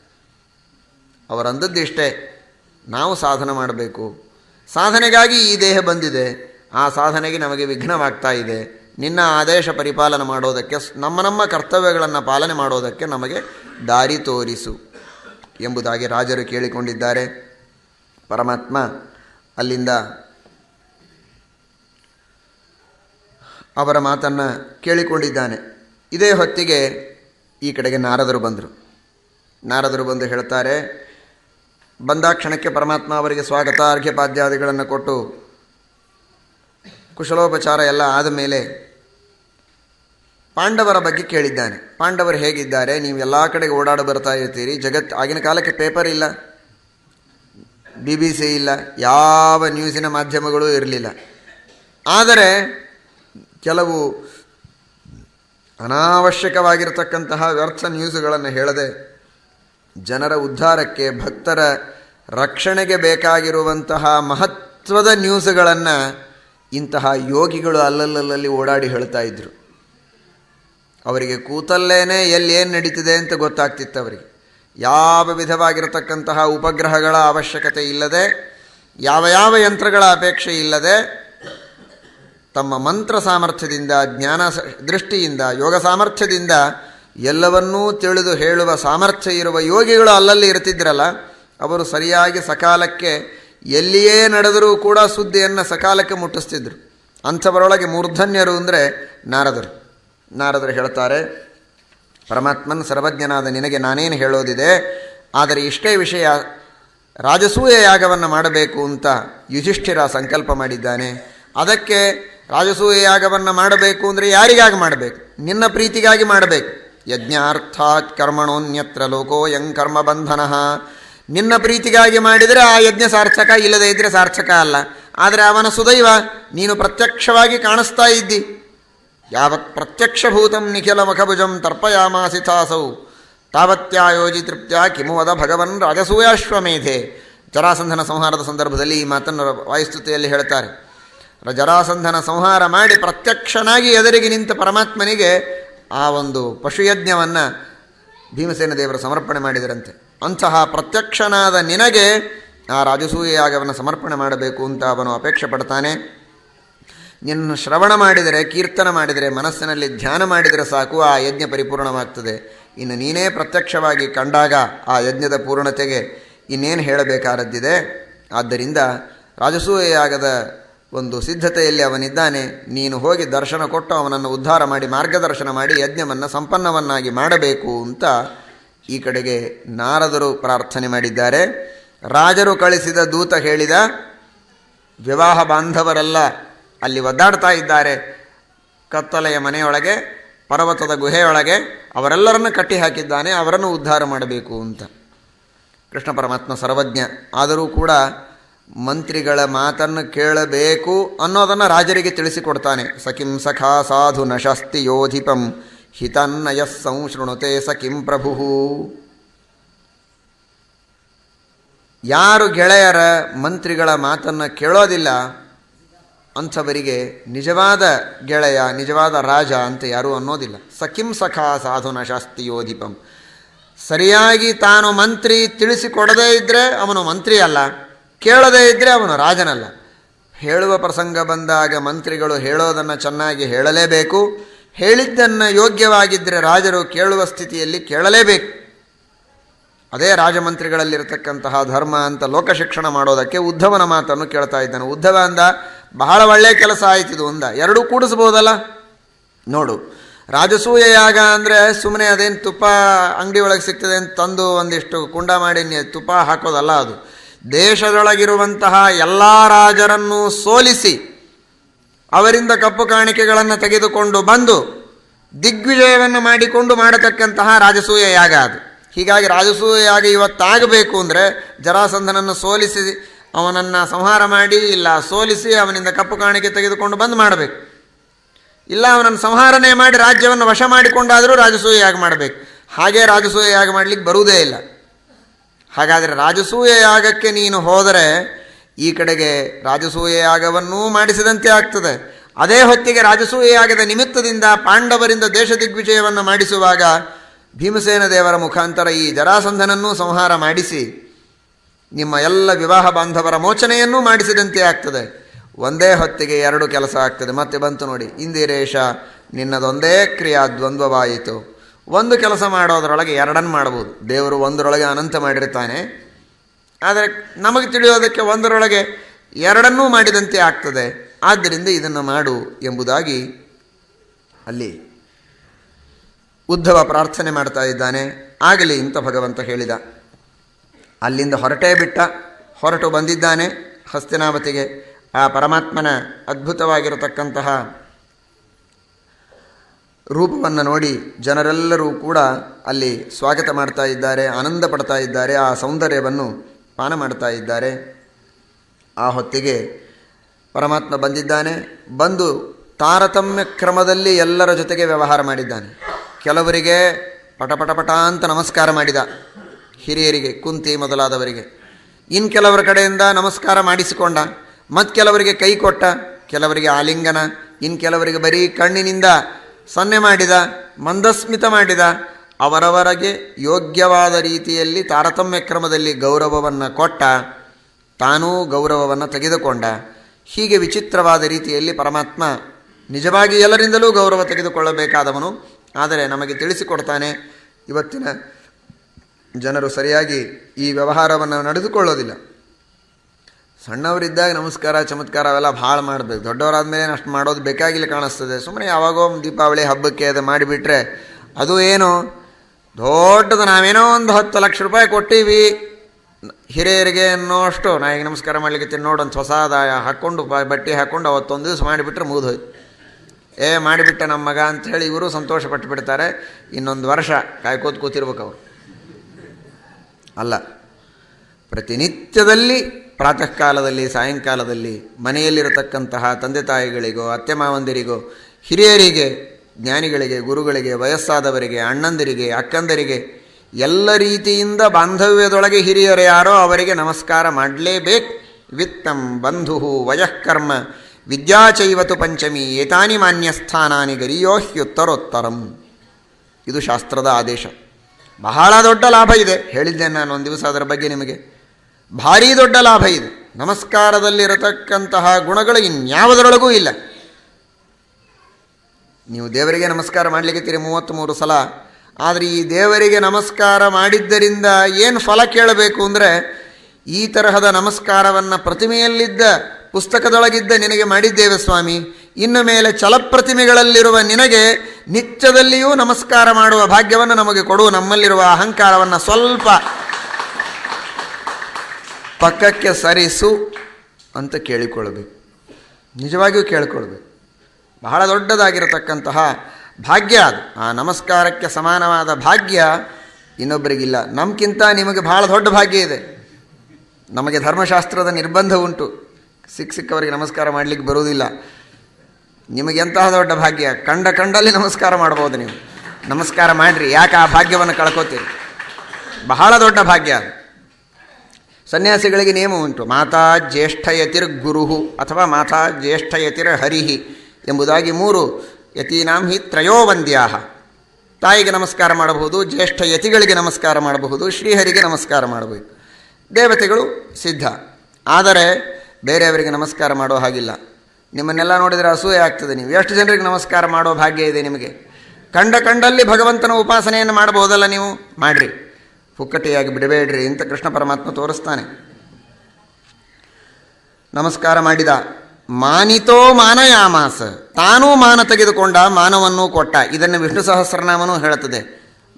ಅವರಂದದ್ದು ನಾವು ಸಾಧನೆ ಮಾಡಬೇಕು. ಸಾಧನೆಗಾಗಿ ಈ ದೇಹ ಬಂದಿದೆ. ಆ ಸಾಧನೆಗೆ ನಮಗೆ ವಿಘ್ನವಾಗ್ತಾ ಇದೆ. ನಿನ್ನ ಆದೇಶ ಪರಿಪಾಲನೆ ಮಾಡೋದಕ್ಕೆ, ನಮ್ಮ ನಮ್ಮ ಕರ್ತವ್ಯಗಳನ್ನು ಪಾಲನೆ ಮಾಡೋದಕ್ಕೆ ನಮಗೆ ದಾರಿ ತೋರಿಸು ಎಂಬುದಾಗಿ ರಾಜರು ಕೇಳಿಕೊಂಡಿದ್ದಾರೆ. ಪರಮಾತ್ಮ ಅಲ್ಲಿಂದ ಅವರ ಮಾತನ್ನು ಕೇಳಿಕೊಂಡಿದ್ದಾನೆ. ಇದೇ ಹೊತ್ತಿಗೆ ಈ ಕಡೆಗೆ ನಾರದರು ಬಂದರು. ನಾರದರು ಬಂದು ಹೇಳ್ತಾರೆ ಬಂದಾಕ್ಷಣಕ್ಕೆ ಪರಮಾತ್ಮ ಅವರಿಗೆ ಸ್ವಾಗತ, ಅರ್ಘ್ಯಪಾದ್ಯಾದಿಗಳನ್ನು ಕೊಟ್ಟು ಕುಶಲೋಪಚಾರ ಎಲ್ಲ ಆದ ಮೇಲೆ ಪಾಂಡವರ ಬಗ್ಗೆ ಕೇಳಿದ್ದಾನೆ. ಪಾಂಡವರು ಹೇಗಿದ್ದಾರೆ? ನೀವು ಎಲ್ಲ ಕಡೆಗೆ ಓಡಾಡ ಬರ್ತಾ ಇರ್ತೀರಿ. ಜಗತ್ ಆಗಿನ ಕಾಲಕ್ಕೆ ಪೇಪರ್ ಇಲ್ಲ ಬಿ ಬಿ ಸಿ ಇಲ್ಲ, ಯಾವ ನ್ಯೂಸಿನ ಮಾಧ್ಯಮಗಳು ಇರಲಿಲ್ಲ. ಆದರೆ ಕೆಲವು ಅನಾವಶ್ಯಕವಾಗಿರತಕ್ಕಂತಹ ವ್ಯರ್ಥ ನ್ಯೂಸ್ಗಳನ್ನು ಹೇಳದೆ ಜನರ ಉದ್ಧಾರಕ್ಕೆ, ಭಕ್ತರ ರಕ್ಷಣೆಗೆ ಬೇಕಾಗಿರುವಂತಹ ಮಹತ್ವದ ನ್ಯೂಸ್ಗಳನ್ನು ಇಂತಹ ಯೋಗಿಗಳು ಅಲ್ಲಲ್ಲಲ್ಲಿ ಓಡಾಡಿ ಹೇಳ್ತಾ ಇದ್ದರು ಅವರಿಗೆ ಕೂತಲ್ಲೇನೆ ಎಲ್ಲಿ ಏನು ನಡೀತಿದೆ ಅಂತ ಗೊತ್ತಾಗ್ತಿತ್ತು ಅವರಿಗೆ. ಯಾವ ವಿಧವಾಗಿರತಕ್ಕಂತಹ ಉಪಗ್ರಹಗಳ ಅವಶ್ಯಕತೆ ಇಲ್ಲದೆ, ಯಾವ ಯಾವ ಯಂತ್ರಗಳ ಅಪೇಕ್ಷೆ ಇಲ್ಲದೆ, ತಮ್ಮ ಮಂತ್ರ ಸಾಮರ್ಥ್ಯದಿಂದ, ಜ್ಞಾನ ದೃಷ್ಟಿಯಿಂದ, ಯೋಗ ಸಾಮರ್ಥ್ಯದಿಂದ ಎಲ್ಲವನ್ನೂ ತಿಳಿದು ಹೇಳುವ ಸಾಮರ್ಥ್ಯ ಇರುವ ಯೋಗಿಗಳು ಅಲ್ಲಲ್ಲಿ ಇರ್ತಿದ್ರಲ್ಲ, ಅವರು ಸರಿಯಾಗಿ ಸಕಾಲಕ್ಕೆ ಎಲ್ಲಿಯೇ ನಡೆದರೂ ಕೂಡ ಸುದ್ದಿಯನ್ನು ಸಕಾಲಕ್ಕೆ ಮುಟ್ಟಿಸ್ತಿದ್ರು. ಅಂಥವರೊಳಗೆ ಮೂರ್ಧನ್ಯರು ಅಂದರೆ ನಾರದರು. ನಾರದರು ಹೇಳ್ತಾರೆ, ಪರಮಾತ್ಮನ ಸರ್ವಜ್ಞನಾದ ನಿನಗೆ ನಾನೇನು ಹೇಳೋದಿದೆ, ಆದರೆ ಇಷ್ಟೇ ವಿಷಯ ರಾಜಸೂಯ ಯಾಗವನ್ನು ಮಾಡಬೇಕು ಅಂತ ಯುಧಿಷ್ಠಿರ ಸಂಕಲ್ಪ ಮಾಡಿದ್ದಾನೆ. ಅದಕ್ಕೆ ರಾಜಸೂಯ ಯಾಗವನ್ನು ಮಾಡಬೇಕು ಅಂದರೆ ಯಾರಿಗಾಗಿ ಮಾಡಬೇಕು? ನಿನ್ನ ಪ್ರೀತಿಗಾಗಿ ಮಾಡಬೇಕು. ಯಜ್ಞಾರ್ಥಾತ್ ಕರ್ಮಣೋನ್ಯತ್ರ ಲೋಕೋ ಯಂ ಕರ್ಮ ಬಂಧನಃ ನಿನ್ನ ಪ್ರೀತಿಗಾಗಿ ಮಾಡಿದರೆ ಆ ಯಜ್ಞ ಸಾರ್ಥಕ, ಇಲ್ಲದೇ ಇದ್ದರೆ ಸಾರ್ಥಕ ಅಲ್ಲ. ಆದರೆ ಅವನ ಸುದೈವ, ನೀನು ಪ್ರತ್ಯಕ್ಷವಾಗಿ ಕಾಣಿಸ್ತಾ ಇದ್ದಿ. ಯಾವತ್ ಪ್ರತ್ಯಕ್ಷಭೂತಂ ನಿಖಿಲ ಮುಖಭುಜಂ ತರ್ಪಯಾಮಾಸಿತಾಸೌ ತಾವತ್ಯಾಯೋಜಿ ತೃಪ್ತ್ಯ ಕಿಮುವದ ಭಗವನ್ ರಾಜಸೂಯಾಶ್ವಮೇಧೆ. ಜರಾಸಂಧನ ಸಂಹಾರದ ಸಂದರ್ಭದಲ್ಲಿ ಈ ಮಾತನ್ನು ವಾಯುಸ್ತುತಿಯಲ್ಲಿ ಹೇಳ್ತಾರೆ. ಜರಾಸಂಧನ ಸಂಹಾರ ಮಾಡಿ ಪ್ರತ್ಯಕ್ಷನಾಗಿ ಎದುರಿಗೆ ನಿಂತ ಪರಮಾತ್ಮನಿಗೆ ಆ ಒಂದು ಪಶುಯಜ್ಞವನ್ನು ಭೀಮಸೇನ ದೇವರು ಸಮರ್ಪಣೆ ಮಾಡಿದರಂತೆ. ಅಂತಹ ಪ್ರತ್ಯಕ್ಷನಾದ ನಿನಗೆ ಆ ರಾಜಸೂಯ ಯಾಗವನ್ನು ಸಮರ್ಪಣೆ ಮಾಡಬೇಕು ಅಂತ ಅವನು ಅಪೇಕ್ಷೆ ಪಡ್ತಾನೆ. ನಿನ್ನ ಶ್ರವಣ ಮಾಡಿದರೆ, ಕೀರ್ತನ ಮಾಡಿದರೆ, ಮನಸ್ಸಿನಲ್ಲಿ ಧ್ಯಾನ ಮಾಡಿದರೆ ಸಾಕು, ಆ ಯಜ್ಞ ಪರಿಪೂರ್ಣವಾಗ್ತದೆ. ಇನ್ನು ನೀನೇ ಪ್ರತ್ಯಕ್ಷವಾಗಿ ಕಂಡಾಗ ಆ ಯಜ್ಞದ ಪೂರ್ಣತೆಗೆ ಇನ್ನೇನು ಹೇಳಬೇಕಾದದ್ದಿದೆ? ಆದ್ದರಿಂದ ರಾಜಸೂಯ ಯಾಗದ ಒಂದು ಸಿದ್ಧತೆಯಲ್ಲಿ ಅವನಿದ್ದಾನೆ, ನೀನು ಹೋಗಿ ದರ್ಶನ ಕೊಟ್ಟು ಅವನನ್ನು ಉದ್ಧಾರ ಮಾಡಿ, ಮಾರ್ಗದರ್ಶನ ಮಾಡಿ, ಯಜ್ಞವನ್ನು ಸಂಪನ್ನವನ್ನಾಗಿ ಮಾಡಬೇಕು ಅಂತ ಈ ಕಡೆಗೆ ನಾರದರು ಪ್ರಾರ್ಥನೆ ಮಾಡಿದ್ದಾರೆ. ರಾಜರು ಕಳಿಸಿದ ದೂತ ಹೇಳಿದ, ವಿವಾಹ ಬಾಂಧವರೆಲ್ಲ ಅಲ್ಲಿ ಒದ್ದಾಡ್ತಾ ಇದ್ದಾರೆ. ಕತ್ತಲೆಯ ಮನೆಯೊಳಗೆ, ಪರ್ವತದ ಗುಹೆಯೊಳಗೆ ಅವರೆಲ್ಲರನ್ನು ಕಟ್ಟಿ ಹಾಕಿದ್ದಾನೆ, ಅವರನ್ನು ಉದ್ಧಾರ ಮಾಡಬೇಕು ಅಂತ. ಕೃಷ್ಣ ಪರಮಾತ್ಮ ಸರ್ವಜ್ಞ, ಆದರೂ ಕೂಡ ಮಂತ್ರಿಗಳ ಮಾತನ್ನು ಕೇಳಬೇಕು ಅನ್ನೋದನ್ನು ರಾಜರಿಗೆ ತಿಳಿಸಿಕೊಡ್ತಾನೆ. ಸಖಿಂ ಸಖಾ ಸಾಧು ನಶಸ್ತಿ ಯೋಧಿಪಂ, ಹಿತನ್ನಯ ಸಂಶೃಣುತೆ ಸಖಿಂ ಪ್ರಭು ಯಾರು ಗೆಳೆಯರ ಮಂತ್ರಿಗಳ ಮಾತನ್ನು ಕೇಳೋದಿಲ್ಲ, ಅಂಥವರಿಗೆ ನಿಜವಾದ ಗೆಳೆಯ, ನಿಜವಾದ ರಾಜ ಅಂತ ಯಾರೂ ಅನ್ನೋದಿಲ್ಲ. ಸಖಿಂ ಸಖಾ ಸಾಧುನ ಶಾಸ್ತಿಯೋಧಿಪಂ ಸರಿಯಾಗಿ ತಾನು ಮಂತ್ರಿ ತಿಳಿಸಿಕೊಡದೇ ಇದ್ದರೆ ಅವನು ಮಂತ್ರಿ ಅಲ್ಲ. ಕೇಳದೇ ಇದ್ದರೆ ಅವನು ರಾಜನಲ್ಲ. ಹೇಳುವ ಪ್ರಸಂಗ ಬಂದಾಗ ಮಂತ್ರಿಗಳು ಹೇಳೋದನ್ನು ಚೆನ್ನಾಗಿ ಹೇಳಲೇಬೇಕು. ಹೇಳಿದ್ದನ್ನು ಯೋಗ್ಯವಾಗಿದ್ದರೆ ರಾಜರು ಕೇಳುವ ಸ್ಥಿತಿಯಲ್ಲಿ ಕೇಳಲೇಬೇಕು. ಅದೇ ರಾಜಮಂತ್ರಿಗಳಲ್ಲಿರತಕ್ಕಂತಹ ಧರ್ಮ ಅಂತ ಲೋಕಶಿಕ್ಷಣ ಮಾಡೋದಕ್ಕೆ ಉದ್ಧವನ ಮಾತನ್ನು ಕೇಳ್ತಾ ಇದ್ದಾನೆ. ಉದ್ಧವ ಅಂದ, ಬಹಳ ಒಳ್ಳೆಯ ಕೆಲಸ ಆಯ್ತಿದು ಅಂದ. ಎರಡೂ ಕೂಡಿಸ್ಬೋದಲ್ಲ ನೋಡು, ರಾಜಸೂಯ ಯಾಗ ಅಂದರೆ ಸುಮ್ಮನೆ ಅದೇನು ತುಪ್ಪ ಅಂಗಡಿ ಒಳಗೆ ಸಿಗ್ತದೆ ಅಂತ ತಂದು ಒಂದಿಷ್ಟು ಕುಂಡ ಮಾಡಿ ತುಪ್ಪ ಹಾಕೋದಲ್ಲ ಅದು. ದೇಶದೊಳಗಿರುವಂತಹ ಎಲ್ಲ ರಾಜರನ್ನು ಸೋಲಿಸಿ ಅವರಿಂದ ಕಪ್ಪು ಕಾಣಿಕೆಗಳನ್ನು ತೆಗೆದುಕೊಂಡು ಬಂದು ದಿಗ್ವಿಜಯವನ್ನು ಮಾಡಿಕೊಂಡು ಮಾಡತಕ್ಕಂತಹ ರಾಜಸೂಯ ಯಾಗ ಅದು. ಹೀಗಾಗಿ ರಾಜಸೂಯ ಯಾಗ ಇವತ್ತಾಗಬೇಕು ಅಂದರೆ ಜರಾಸಂಧನನ್ನು ಸೋಲಿಸಿ ಅವನನ್ನು ಸಂಹಾರ ಮಾಡಿ ಇಲ್ಲ ಸೋಲಿಸಿ ಅವನಿಂದ ಕಪ್ಪು ಕಾಣಿಕೆ ತೆಗೆದುಕೊಂಡು ಬಂದು ಮಾಡಬೇಕು. ಇಲ್ಲ ಅವನನ್ನು ಸಂಹಾರನೆ ಮಾಡಿ ರಾಜ್ಯವನ್ನು ವಶ ಮಾಡಿಕೊಂಡಾದರೂ ರಾಜಸೂಯ ಯಾಗ ಮಾಡಬೇಕು. ಹಾಗೆ ರಾಜಸೂಯ ಯಾಗ ಮಾಡಲಿಕ್ಕೆ ಬರುವುದೇ ಇಲ್ಲ. ಹಾಗಾದರೆ ರಾಜಸೂಯ ಯಾಗಕ್ಕೆ ನೀನು ಹೋದರೆ ಈ ಕಡೆಗೆ ರಾಜಸೂಯ ಯಾಗವನ್ನೂ ಮಾಡಿಸಿದಂತೆ ಆಗ್ತದೆ. ಅದೇ ಹೊತ್ತಿಗೆ ರಾಜಸೂಯ ಯಾಗದ ನಿಮಿತ್ತದಿಂದ ಪಾಂಡವರಿಂದ ದೇಶ ದಿಗ್ವಿಜಯವನ್ನು ಮಾಡಿಸುವಾಗ ಭೀಮಸೇನ ದೇವರ ಮುಖಾಂತರ ಈ ಜರಾಸಂಧನನ್ನೂ ಸಂಹಾರ ಮಾಡಿಸಿ ನಿಮ್ಮ ಎಲ್ಲ ವಿವಾಹ ಬಾಂಧವರ ಮೋಚನೆಯನ್ನೂ ಮಾಡಿಸಿದಂತೆ ಆಗ್ತದೆ. ಒಂದೇ ಹೊತ್ತಿಗೆ ಎರಡು ಕೆಲಸ ಆಗ್ತದೆ. ಮತ್ತೆ ಬಂತು ನೋಡಿ. ಇಂದಿರೇಶ, ನಿನ್ನದೊಂದೇ ಕ್ರಿಯಾ ದ್ವಂದ್ವವಾಯಿತು ಒಂದು ಕೆಲಸ ಮಾಡೋದರೊಳಗೆ ಎರಡನ್ನು ಮಾಡ್ಬೋದು. ದೇವರು ಒಂದರೊಳಗೆ ಅನಂತ ಮಾಡಿರ್ತಾನೆ. ಆದರೆ ನಮಗೆ ತಿಳಿಯೋದಕ್ಕೆ ಒಂದರೊಳಗೆ ಎರಡನ್ನೂ ಮಾಡಿದಂತೆ ಆಗ್ತದೆ. ಆದ್ದರಿಂದ ಇದನ್ನು ಮಾಡು ಎಂಬುದಾಗಿ ಅಲ್ಲಿ ಉದ್ಧವ ಪ್ರಾರ್ಥನೆ ಮಾಡ್ತಾ ಇದ್ದಾನೆ. ಆಗಲಿ ಅಂತ ಭಗವಂತ ಹೇಳಿದ. ಅಲ್ಲಿಂದ ಹೊರಟೇ ಬಿಟ್ಟ. ಹೊರಟು ಬಂದಿದ್ದಾನೆ ಹಸ್ತಿನಾವತಿಗೆ ಆ ಪರಮಾತ್ಮನ ಅದ್ಭುತವಾಗಿರತಕ್ಕಂತಹ ರೂಪವನ್ನು ನೋಡಿ ಜನರೆಲ್ಲರೂ ಕೂಡ ಅಲ್ಲಿ ಸ್ವಾಗತ ಮಾಡ್ತಾ ಇದ್ದಾರೆ, ಆನಂದ ಪಡ್ತಾ ಇದ್ದಾರೆ, ಆ ಸೌಂದರ್ಯವನ್ನು ಪಾನ ಮಾಡ್ತಾ ಇದ್ದಾರೆ. ಆ ಹೊತ್ತಿಗೆ ಪರಮಾತ್ಮ ಬಂದಿದ್ದಾನೆ, ಬಂದು ತಾರತಮ್ಯ ಕ್ರಮದಲ್ಲಿ ಎಲ್ಲರ ಜೊತೆಗೆ ವ್ಯವಹಾರ ಮಾಡಿದ್ದಾನೆ. ಕೆಲವರಿಗೆ ಪಟಪಟ ಪಟ ಅಂತ ನಮಸ್ಕಾರ ಮಾಡಿದ, ಹಿರಿಯರಿಗೆ, ಕುಂತಿ ಮೊದಲಾದವರಿಗೆ. ಇನ್ನು ಕೆಲವರ ಕಡೆಯಿಂದ ನಮಸ್ಕಾರ ಮಾಡಿಸಿಕೊಂಡ, ಮತ್ತು ಕೆಲವರಿಗೆ ಕೈ ಕೊಟ್ಟ, ಕೆಲವರಿಗೆ ಆಲಿಂಗನ ಇನ್ನು ಕೆಲವರಿಗೆ ಬರೀ ಕಣ್ಣಿನಿಂದ ಸನ್ನೆ ಮಾಡಿದ, ಮಂದಸ್ಮಿತ ಮಾಡಿದ, ಅವರವರಿಗೆ ಯೋಗ್ಯವಾದ ರೀತಿಯಲ್ಲಿ ತಾರತಮ್ಯ ಕ್ರಮದಲ್ಲಿ ಗೌರವವನ್ನು ಕೊಟ್ಟ, ತಾನೂ ಗೌರವವನ್ನು ತೆಗೆದುಕೊಂಡ, ಹೀಗೆ ವಿಚಿತ್ರವಾದ ರೀತಿಯಲ್ಲಿ ಪರಮಾತ್ಮ ನಿಜವಾಗಿ ಎಲ್ಲರಿಂದಲೂ ಗೌರವ ತೆಗೆದುಕೊಳ್ಳಬೇಕಾದವನು. ಆದರೆ ನಮಗೆ ತಿಳಿಸಿಕೊಡ್ತಾನೆ, ಇವತ್ತಿನ ಜನರು ಸರಿಯಾಗಿ ಈ ವ್ಯವಹಾರವನ್ನು ನಡೆದುಕೊಳ್ಳೋದಿಲ್ಲ. ಸಣ್ಣವರಿದ್ದಾಗ ನಮಸ್ಕಾರ, ಚಮತ್ಕಾರ ಅವೆಲ್ಲ ಭಾಳ ಮಾಡಬೇಕು. ದೊಡ್ಡವರಾದ್ಮೇಲೆ ಅಷ್ಟು ಮಾಡೋದು ಬೇಕಾಗಿಲ್ಲ ಕಾಣಿಸ್ತದೆ. ಸುಮ್ಮನೆ ಯಾವಾಗೋ ದೀಪಾವಳಿ ಹಬ್ಬಕ್ಕೆ ಅದು ಮಾಡಿಬಿಟ್ರೆ ಅದು ಏನು? ದೊಡ್ಡದು. ನಾವೇನೋ ಒಂದು ಹತ್ತು ಲಕ್ಷ ರೂಪಾಯಿ ಕೊಟ್ಟೀವಿ. ಹಿರಿಯರಿಗೆ ಅನ್ನೋಷ್ಟು. ನಾ ಈಗ ನಮಸ್ಕಾರ ಮಾಡ್ಲಿಕ್ಕೆ ನೋಡು, ಒಂದು ಹೊಸದಾಯ ಹಾಕ್ಕೊಂಡು ಬಟ್ಟೆ ಹಾಕ್ಕೊಂಡು ಅವತ್ತೊಂದು ದಿವಸ ಮಾಡಿಬಿಟ್ರೆ ಮುಗಿದೋಯ್ತು. ಏ, ಮಾಡಿಬಿಟ್ಟೆ ನಮ್ಮ ಮಗ ಅಂಥೇಳಿ ಇವರು ಸಂತೋಷ ಪಟ್ಟು ಬಿಡ್ತಾರೆ. ಇನ್ನೊಂದು ವರ್ಷ ಕಾಯ್ಕೋದು ಕೂತಿರ್ಬೇಕು ಅವರು. ಅಲ್ಲ, ಪ್ರತಿನಿತ್ಯದಲ್ಲಿ ಪ್ರಾತಃ ಕಾಲದಲ್ಲಿ ಸಾಯಂಕಾಲದಲ್ಲಿ ಮನೆಯಲ್ಲಿರತಕ್ಕಂತಹ ತಂದೆ ತಾಯಿಗಳಿಗೋ, ಅತ್ತೆ ಮಾವಂದಿರಿಗೋ, ಹಿರಿಯರಿಗೆ, ಜ್ಞಾನಿಗಳಿಗೆ, ಗುರುಗಳಿಗೆ, ವಯಸ್ಸಾದವರಿಗೆ, ಅಣ್ಣಂದಿರಿಗೆ, ಅಕ್ಕಂದರಿಗೆ, ಎಲ್ಲ ರೀತಿಯಿಂದ ಬಾಂಧವ್ಯದೊಳಗೆ ಹಿರಿಯರು ಯಾರೋ ಅವರಿಗೆ ನಮಸ್ಕಾರ ಮಾಡಲೇಬೇಕು. ವಿತ್ತಂ ಬಂಧು ವಯಃಕರ್ಮ ವಿದ್ಯಾಚೈವತು ಪಂಚಮಿ ಏತಾನಿ ಮಾನ್ಯಸ್ಥಾನಾನಿ ಗರಿಯೋ ಹ್ಯುತ್ತರೋತ್ತರಂ ಇದು ಶಾಸ್ತ್ರದ ಆದೇಶ. ಬಹಳ ದೊಡ್ಡ ಲಾಭ ಇದೆ. ಹೇಳಿದ್ದೇನೆ ನಾನು ಒಂದು ದಿವಸ ಅದರ ಬಗ್ಗೆ ನಿಮಗೆ. ಭಾರೀ ದೊಡ್ಡ ಲಾಭ ಇದು. ನಮಸ್ಕಾರದಲ್ಲಿರತಕ್ಕಂತಹ ಗುಣಗಳು ಇನ್ಯಾವುದರೊಳಗೂ ಇಲ್ಲ. ನೀವು ದೇವರಿಗೆ ನಮಸ್ಕಾರ ಮಾಡಲಿಕ್ಕೆ ಮೂವತ್ತ್ಮೂರು ಸಲ. ಆದರೆ ಈ ದೇವರಿಗೆ ನಮಸ್ಕಾರ ಮಾಡಿದ್ದರಿಂದ ಏನು ಫಲ ಕೇಳಬೇಕು ಅಂದರೆ, ಈ ತರಹದ ನಮಸ್ಕಾರವನ್ನು ಪ್ರತಿಮೆಯಲ್ಲಿದ್ದ ಪುಸ್ತಕದೊಳಗಿದ್ದ ನಿನಗೆ ಮಾಡಿದ್ದೇವೆ ಸ್ವಾಮಿ. ಇನ್ನು ಮೇಲೆ ಚಲಪ್ರತಿಮೆಗಳಲ್ಲಿರುವ ನಿನಗೆ ನಿತ್ಯದಲ್ಲಿಯೂ ನಮಸ್ಕಾರ ಮಾಡುವ ಭಾಗ್ಯವನ್ನು ನಮಗೆ ಕೊಡು. ನಮ್ಮಲ್ಲಿರುವ ಅಹಂಕಾರವನ್ನು ಸ್ವಲ್ಪ ಪಕ್ಕಕ್ಕೆ ಸರಿಸು ಅಂತ ಕೇಳಿಕೊಳ್ಳಬೇಕು. ನಿಜವಾಗಿಯೂ ಕೇಳಿಕೊಳ್ಬೇಕು ಬಹಳ ದೊಡ್ಡದಾಗಿರತಕ್ಕಂತಹ ಭಾಗ್ಯ ಅದು. ಆ ನಮಸ್ಕಾರಕ್ಕೆ ಸಮಾನವಾದ ಭಾಗ್ಯ ಇನ್ನೊಬ್ಬರಿಗಿಲ್ಲ. ನಮಗಿಂತ ನಿಮಗೆ ಬಹಳ ದೊಡ್ಡ ಭಾಗ್ಯ ಇದೆ. ನಮಗೆ ಧರ್ಮಶಾಸ್ತ್ರದ ನಿರ್ಬಂಧ ಉಂಟು. ಸಿಕ್ಕ ಸಿಕ್ಕವರಿಗೆ ನಮಸ್ಕಾರ ಮಾಡಲಿಕ್ಕೆ ಬರುವುದಿಲ್ಲ. ನಿಮಗೆ ಎಂತಹ ದೊಡ್ಡ ಭಾಗ್ಯ? ಕಂಡ ಕಂಡಲ್ಲಿ ನಮಸ್ಕಾರ ಮಾಡ್ಬೋದು ನೀವು. ನಮಸ್ಕಾರ ಮಾಡಿರಿ. ಯಾಕೆ ಆ ಭಾಗ್ಯವನ್ನು ಕಳ್ಕೋತೀರಿ? ಬಹಳ ದೊಡ್ಡ ಭಾಗ್ಯ ಅದು. ಸನ್ಯಾಸಿಗಳಿಗೆ ನಿಯಮ ಉಂಟು. ಮಾತಾ ಜ್ಯೇಷ್ಠಯತಿರ್ ಗುರುಹು ಅಥವಾ ಮಾತಾ ಜ್ಯೇಷ್ಠಯತಿರ್ ಹರಿಹಿ ಎಂಬುದಾಗಿ ಮೂರು ಯತೀನಾಂ ಹಿ ತ್ರಯೋವಂದ್ಯಾಹ. ತಾಯಿಗೆ ನಮಸ್ಕಾರ ಮಾಡಬಹುದು ಜ್ಯೇಷ್ಠ ಯತಿಗಳಿಗೆ ನಮಸ್ಕಾರ ಮಾಡಬಹುದು, ಶ್ರೀಹರಿಗೆ ನಮಸ್ಕಾರ ಮಾಡಬೇಕು. ದೇವತೆಗಳು ಸಿದ್ಧ. ಆದರೆ ಬೇರೆಯವರಿಗೆ ನಮಸ್ಕಾರ ಮಾಡೋ ಹಾಗಿಲ್ಲ. ನಿಮ್ಮನ್ನೆಲ್ಲ ನೋಡಿದರೆ ಅಸೂಯೆ ಆಗ್ತದೆ ನೀವು. ಎಷ್ಟು ಜನರಿಗೆ ನಮಸ್ಕಾರ ಮಾಡೋ ಭಾಗ್ಯ ಇದೆ ನಿಮಗೆ? ಕಂಡ ಕಂಡಲ್ಲಿ ಭಗವಂತನ ಉಪಾಸನೆಯನ್ನು ಮಾಡಬಹುದಲ್ಲ ನೀವು? ಮಾಡಿರಿ. ಪುಕ್ಕಟೆಯಾಗಿ ಬಿಡಬೇಡ್ರಿ ಅಂತ ಕೃಷ್ಣ ಪರಮಾತ್ಮ ತೋರಿಸ್ತಾನೆ. ನಮಸ್ಕಾರ ಮಾಡಿದ, ಮಾನಿತೋ ಮಾನಯಾಮಾಸ, ತಾನೂ ಮಾನ ತೆಗೆದುಕೊಂಡ ಮಾನವನ್ನೂ ಕೊಟ್ಟ, ಇದನ್ನು ವಿಷ್ಣು ಸಹಸ್ರನಾಮನೂ ಹೇಳುತ್ತದೆ.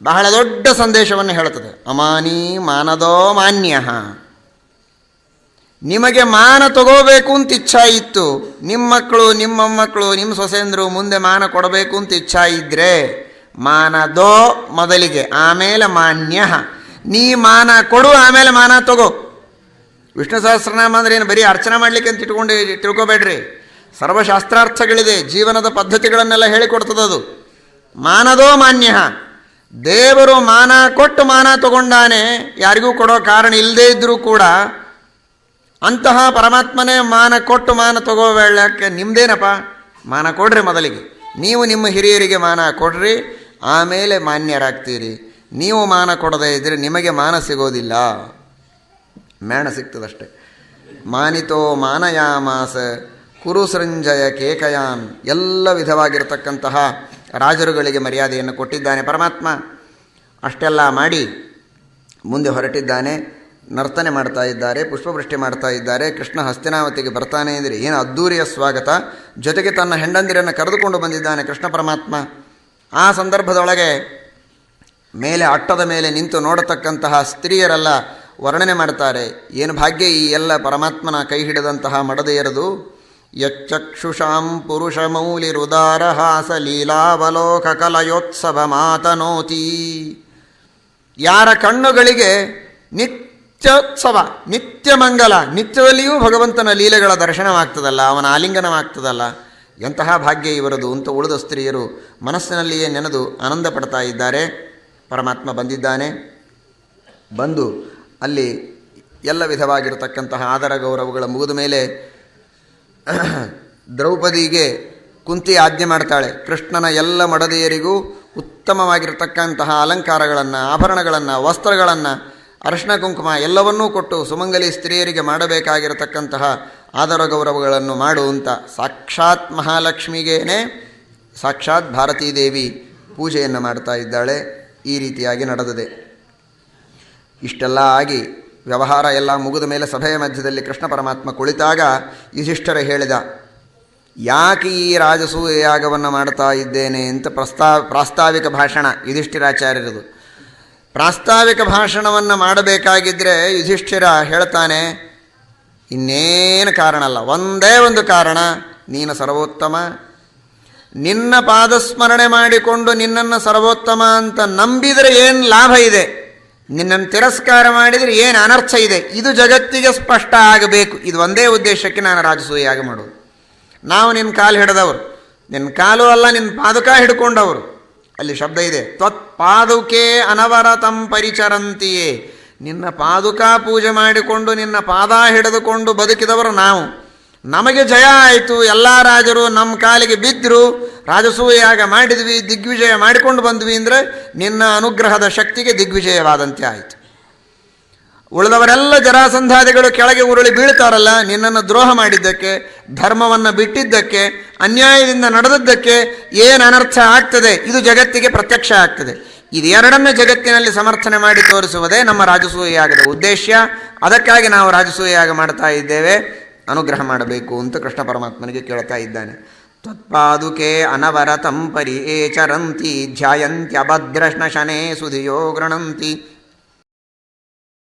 ಬಹಳ ದೊಡ್ಡ ಸಂದೇಶವನ್ನು ಹೇಳುತ್ತದೆ. ಅಮಾನಿ ಮಾನದೋ ಮಾನ್ಯ. ನಿಮಗೆ ಮಾನ ತಗೋಬೇಕು ಅಂತ ಇಚ್ಛಾ ಇತ್ತು, ನಿಮ್ಮ ಮಕ್ಕಳು ನಿಮ್ಮ ಮಕ್ಕಳು, ನಿಮ್ಮ ಸೊಸೆಂದರು ಮುಂದೆ ಮಾನ ಕೊಡಬೇಕು ಅಂತ ಇಚ್ಛಾ ಇದ್ದರೆ ಮಾನದೋ ಮೊದಲಿಗೆ, ಆಮೇಲೆ ಮಾನ್ಯ. ನೀ ಮಾನ ಕೊಡು, ಆಮೇಲೆ ಮಾನ ತಗೋ. ವಿಷ್ಣು ಸಹಸ್ರನಾಮ ಅಂದ್ರೆ ಏನು? ಬರೀ ಅರ್ಚನೆ ಮಾಡ್ಲಿಕ್ಕೆ ಅಂತ ಇಟ್ಕೊಂಡು ತಿಳ್ಕೊಬೇಡ್ರಿ. ಸರ್ವಶಾಸ್ತ್ರಾರ್ಥಗಳಿದೆ, ಜೀವನದ ಪದ್ಧತಿಗಳನ್ನೆಲ್ಲ ಹೇಳಿಕೊಡ್ತದದು ಮಾನದೋ ಮಾನ್ಯ. ದೇವರು ಮಾನ ಕೊಟ್ಟು ಮಾನ ತಗೊಂಡಾನೆ ಯಾರಿಗೂ ಕೊಡೋ ಕಾರಣ ಇಲ್ಲದೇ ಇದ್ದರೂ ಕೂಡ ಅಂತಹ ಪರಮಾತ್ಮನೇ ಮಾನ ಕೊಟ್ಟು ಮಾನ ತಗೋಬೇಡಕ್ಕೆ ನಿಮ್ಮದೇನಪ್ಪ ಮಾನ ಕೊಡ್ರಿ ಮೊದಲಿಗೆ. ನೀವು ನಿಮ್ಮ ಹಿರಿಯರಿಗೆ ಮಾನ ಕೊಡ್ರಿ, ಆಮೇಲೆ ಮಾನ್ಯರಾಗ್ತೀರಿ. ನೀವು ಮಾನ ಕೊಡದೇ ಇದ್ದರೆ ನಿಮಗೆ ಮಾನ ಸಿಗೋದಿಲ್ಲ. ಮೇಣ ಸಿಗ್ತದಷ್ಟೆ ಮಾನಿತೋ ಮಾನಯಾಮಾಸ ಕುರುಸೃಂಜಯ ಕೇಕಯಾನ್ ಎಲ್ಲ ವಿಧವಾಗಿರತಕ್ಕಂತಹ ರಾಜರುಗಳಿಗೆ ಮರ್ಯಾದೆಯನ್ನು ಕೊಟ್ಟಿದ್ದಾನೆ ಪರಮಾತ್ಮ. ಅಷ್ಟೆಲ್ಲ ಮಾಡಿ ಮುಂದೆ ಹೊರಟಿದ್ದಾನೆ. ನರ್ತನೆ ಮಾಡ್ತಾ ಇದ್ದಾರೆ, ಪುಷ್ಪವೃಷ್ಟಿ ಮಾಡ್ತಾ ಇದ್ದಾರೆ. ಕೃಷ್ಣ ಹಸ್ತಿನಾವತಿಗೆ ಬರ್ತಾನೆ ಅಂದರೆ ಏನು ಅದ್ದೂರಿಯ ಸ್ವಾಗತ. ಜೊತೆಗೆ ತನ್ನ ಹೆಂಡಂದಿರನ್ನು ಕರೆದುಕೊಂಡು ಬಂದಿದ್ದಾನೆ ಕೃಷ್ಣ ಪರಮಾತ್ಮ. ಆ ಸಂದರ್ಭದೊಳಗೆ ಮೇಲೆ ಅಟ್ಟದ ಮೇಲೆ ನಿಂತು ನೋಡತಕ್ಕಂತಹ ಸ್ತ್ರೀಯರೆಲ್ಲ ವರ್ಣನೆ ಮಾಡ್ತಾರೆ, ಏನು ಭಾಗ್ಯ ಈ ಎಲ್ಲ ಪರಮಾತ್ಮನ ಕೈ ಹಿಡಿದಂತಹ ಮಡದೆಯರದು ಯಚ್ಚಕ್ಷುಷಾಂ ಪುರುಷ ಮೌಲಿರುದಾರ ಹಾಸ ಲೀಲಾವಲೋಕ ಕಲಯೋತ್ಸವ ಮಾತನೋತಿ. ಯಾರ ಕಣ್ಣುಗಳಿಗೆ ನಿತ್ಯೋತ್ಸವ, ನಿತ್ಯ ಮಂಗಲ ನಿತ್ಯದಲ್ಲಿಯೂ ಭಗವಂತನ ಲೀಲೆಗಳ ದರ್ಶನವಾಗ್ತದಲ್ಲ, ಅವನ ಆಲಿಂಗನವಾಗ್ತದಲ್ಲ, ಎಂತಹ ಭಾಗ್ಯ ಇವರದು ಅಂತ ಉಳಿದ ಸ್ತ್ರೀಯರು ಮನಸ್ಸಿನಲ್ಲಿಯೇ ನೆನೆದು ಆನಂದ ಪಡ್ತಾ ಇದ್ದಾರೆ. ಪರಮಾತ್ಮ ಬಂದಿದ್ದಾನೆ. ಬಂದು ಅಲ್ಲಿ ಎಲ್ಲ ವಿಧವಾಗಿರತಕ್ಕಂತಹ ಆದರ ಗೌರವಗಳ ಮುಗಿದ ಮೇಲೆ ದ್ರೌಪದಿಗೆ ಕುಂತಿ ಆಜ್ಞೆ ಮಾಡ್ತಾಳೆ. ಕೃಷ್ಣನ ಎಲ್ಲ ಮಡದಿಯರಿಗೂ ಉತ್ತಮವಾಗಿರತಕ್ಕಂತಹ ಅಲಂಕಾರಗಳನ್ನು, ಆಭರಣಗಳನ್ನು, ವಸ್ತ್ರಗಳನ್ನು ಅರಿಶಿಣ ಕುಂಕುಮ ಎಲ್ಲವನ್ನೂ ಕೊಟ್ಟು ಸುಮಂಗಲಿ ಸ್ತ್ರೀಯರಿಗೆ ಮಾಡಬೇಕಾಗಿರತಕ್ಕಂತಹ ಆದರ ಗೌರವಗಳನ್ನು ಮಾಡು ಅಂತ ಸಾಕ್ಷಾತ್ ಮಹಾಲಕ್ಷ್ಮಿಗೇನೆ, ಸಾಕ್ಷಾತ್ ಭಾರತೀ ದೇವಿ ಪೂಜೆಯನ್ನು ಮಾಡ್ತಾ ಇದ್ದಾಳೆ. ಈ ರೀತಿಯಾಗಿ ನಡೆದಿದೆ. ಇಷ್ಟೆಲ್ಲ ಆಗಿ ವ್ಯವಹಾರ ಎಲ್ಲ ಮುಗಿದ ಮೇಲೆ ಸಭೆಯ ಮಧ್ಯದಲ್ಲಿ ಕೃಷ್ಣ ಪರಮಾತ್ಮ ಕುಳಿತಾಗ ಯುಧಿಷ್ಠರ ಹೇಳಿದ, ಯಾಕೆ ಈ ರಾಜಸೂಯ ಯಾಗವನ್ನು ಮಾಡ್ತಾ ಇದ್ದೇನೆ? ಅಂತ ಪ್ರಸ್ತಾವ ಪ್ರಾಸ್ತಾವಿಕ ಭಾಷಣ ಯುಧಿಷ್ಠಿರಾಚಾರ್ಯರದು. ಪ್ರಾಸ್ತಾವಿಕ ಭಾಷಣವನ್ನು ಮಾಡಬೇಕಾಗಿದ್ದರೆ ಯುಧಿಷ್ಠಿರ ಹೇಳ್ತಾನೆ, ಇನ್ನೇನು ಕಾರಣ ಅಲ್ಲ, ಒಂದೇ ಒಂದು ಕಾರಣ, ನೀನು ಸರ್ವೋತ್ತಮ ನಿನ್ನ ಪಾದಸ್ಮರಣೆ ಮಾಡಿಕೊಂಡು ನಿನ್ನನ್ನು ಸರ್ವೋತ್ತಮ ಅಂತ ನಂಬಿದರೆ ಏನು ಲಾಭ ಇದೆ? ನಿನ್ನನ್ನು ತಿರಸ್ಕಾರ ಮಾಡಿದರೆ ಏನು ಅನರ್ಥ ಇದೆ? ಇದು ಜಗತ್ತಿಗೆ ಸ್ಪಷ್ಟ ಆಗಬೇಕು. ಇದು ಒಂದೇ ಉದ್ದೇಶಕ್ಕೆ ನಾನು ರಾಜಸೂಯಾಗಿ ಮಾಡೋದು. ನಾವು ನಿನ್ನ ಕಾಲು ಹಿಡಿದವರು. ನಿನ್ನ ಕಾಲು ಅಲ್ಲ ನಿನ್ನ ಪಾದುಕ ಹಿಡ್ಕೊಂಡವರು. ಅಲ್ಲಿ ಶಬ್ದ ಇದೆ. ತ್ವತ್ಪಾದುಕೆ ಅನವರತಂ ಪರಿಚರಂತಿಯೇ. ನಿನ್ನ ಪಾದುಕಾ ಪೂಜೆ ಮಾಡಿಕೊಂಡು ನಿನ್ನ ಪಾದ ಹಿಡಿದುಕೊಂಡು ಬದುಕಿದವರು ನಾವು. ನಮಗೆ ಜಯ ಆಯಿತು. ಎಲ್ಲ ರಾಜರು ನಮ್ಮ ಕಾಲಿಗೆ ಬಿದ್ದರು ರಾಜಸೂಯಾಗ ಮಾಡಿದ್ವಿ, ದಿಗ್ವಿಜಯ ಮಾಡಿಕೊಂಡು ಬಂದ್ವಿ ಅಂದರೆ ನಿನ್ನ ಅನುಗ್ರಹದ ಶಕ್ತಿಗೆ ದಿಗ್ವಿಜಯವಾದಂತೆ ಆಯಿತು. ಉಳಿದವರೆಲ್ಲ ಜರಾಸಂಧಾದಿಗಳು ಕೆಳಗೆ ಉರುಳಿ ಬೀಳ್ತಾರಲ್ಲ, ನಿನ್ನನ್ನು ದ್ರೋಹ ಮಾಡಿದ್ದಕ್ಕೆ, ಧರ್ಮವನ್ನು ಬಿಟ್ಟಿದ್ದಕ್ಕೆ, ಅನ್ಯಾಯದಿಂದ ನಡೆದದ್ದಕ್ಕೆ ಏನು ಅನರ್ಥ ಆಗ್ತದೆ? ಇದು ಜಗತ್ತಿಗೆ ಪ್ರತ್ಯಕ್ಷ ಆಗ್ತದೆ. ಇದು ಎರಡನ್ನ ಜಗತ್ತಿನಲ್ಲಿ ಸಮರ್ಥನೆ ಮಾಡಿ ತೋರಿಸುವುದೇ ನಮ್ಮ ರಾಜಸೂಯಾಗದ ಉದ್ದೇಶ ಅದಕ್ಕಾಗಿ ನಾವು ರಾಜಸೂಯಾಗ ಮಾಡ್ತಾ ಇದ್ದೇವೆ. ಅನುಗ್ರಹ ಮಾಡಬೇಕು ಅಂತ ಕೃಷ್ಣ ಪರಮಾತ್ಮನಿಗೆ ಕೇಳ್ತಾ ಇದ್ದಾನೆ. ತ್ವತ್ಪಾದುಕೆ ಅನವರತಂ ಚರಂತಿ ಧ್ಯಾಯಂತ್ಯಭದ್ರಶ್ನ ಶನೇ ಸುಧಿಯೋ ಗೃಣಂತಿ.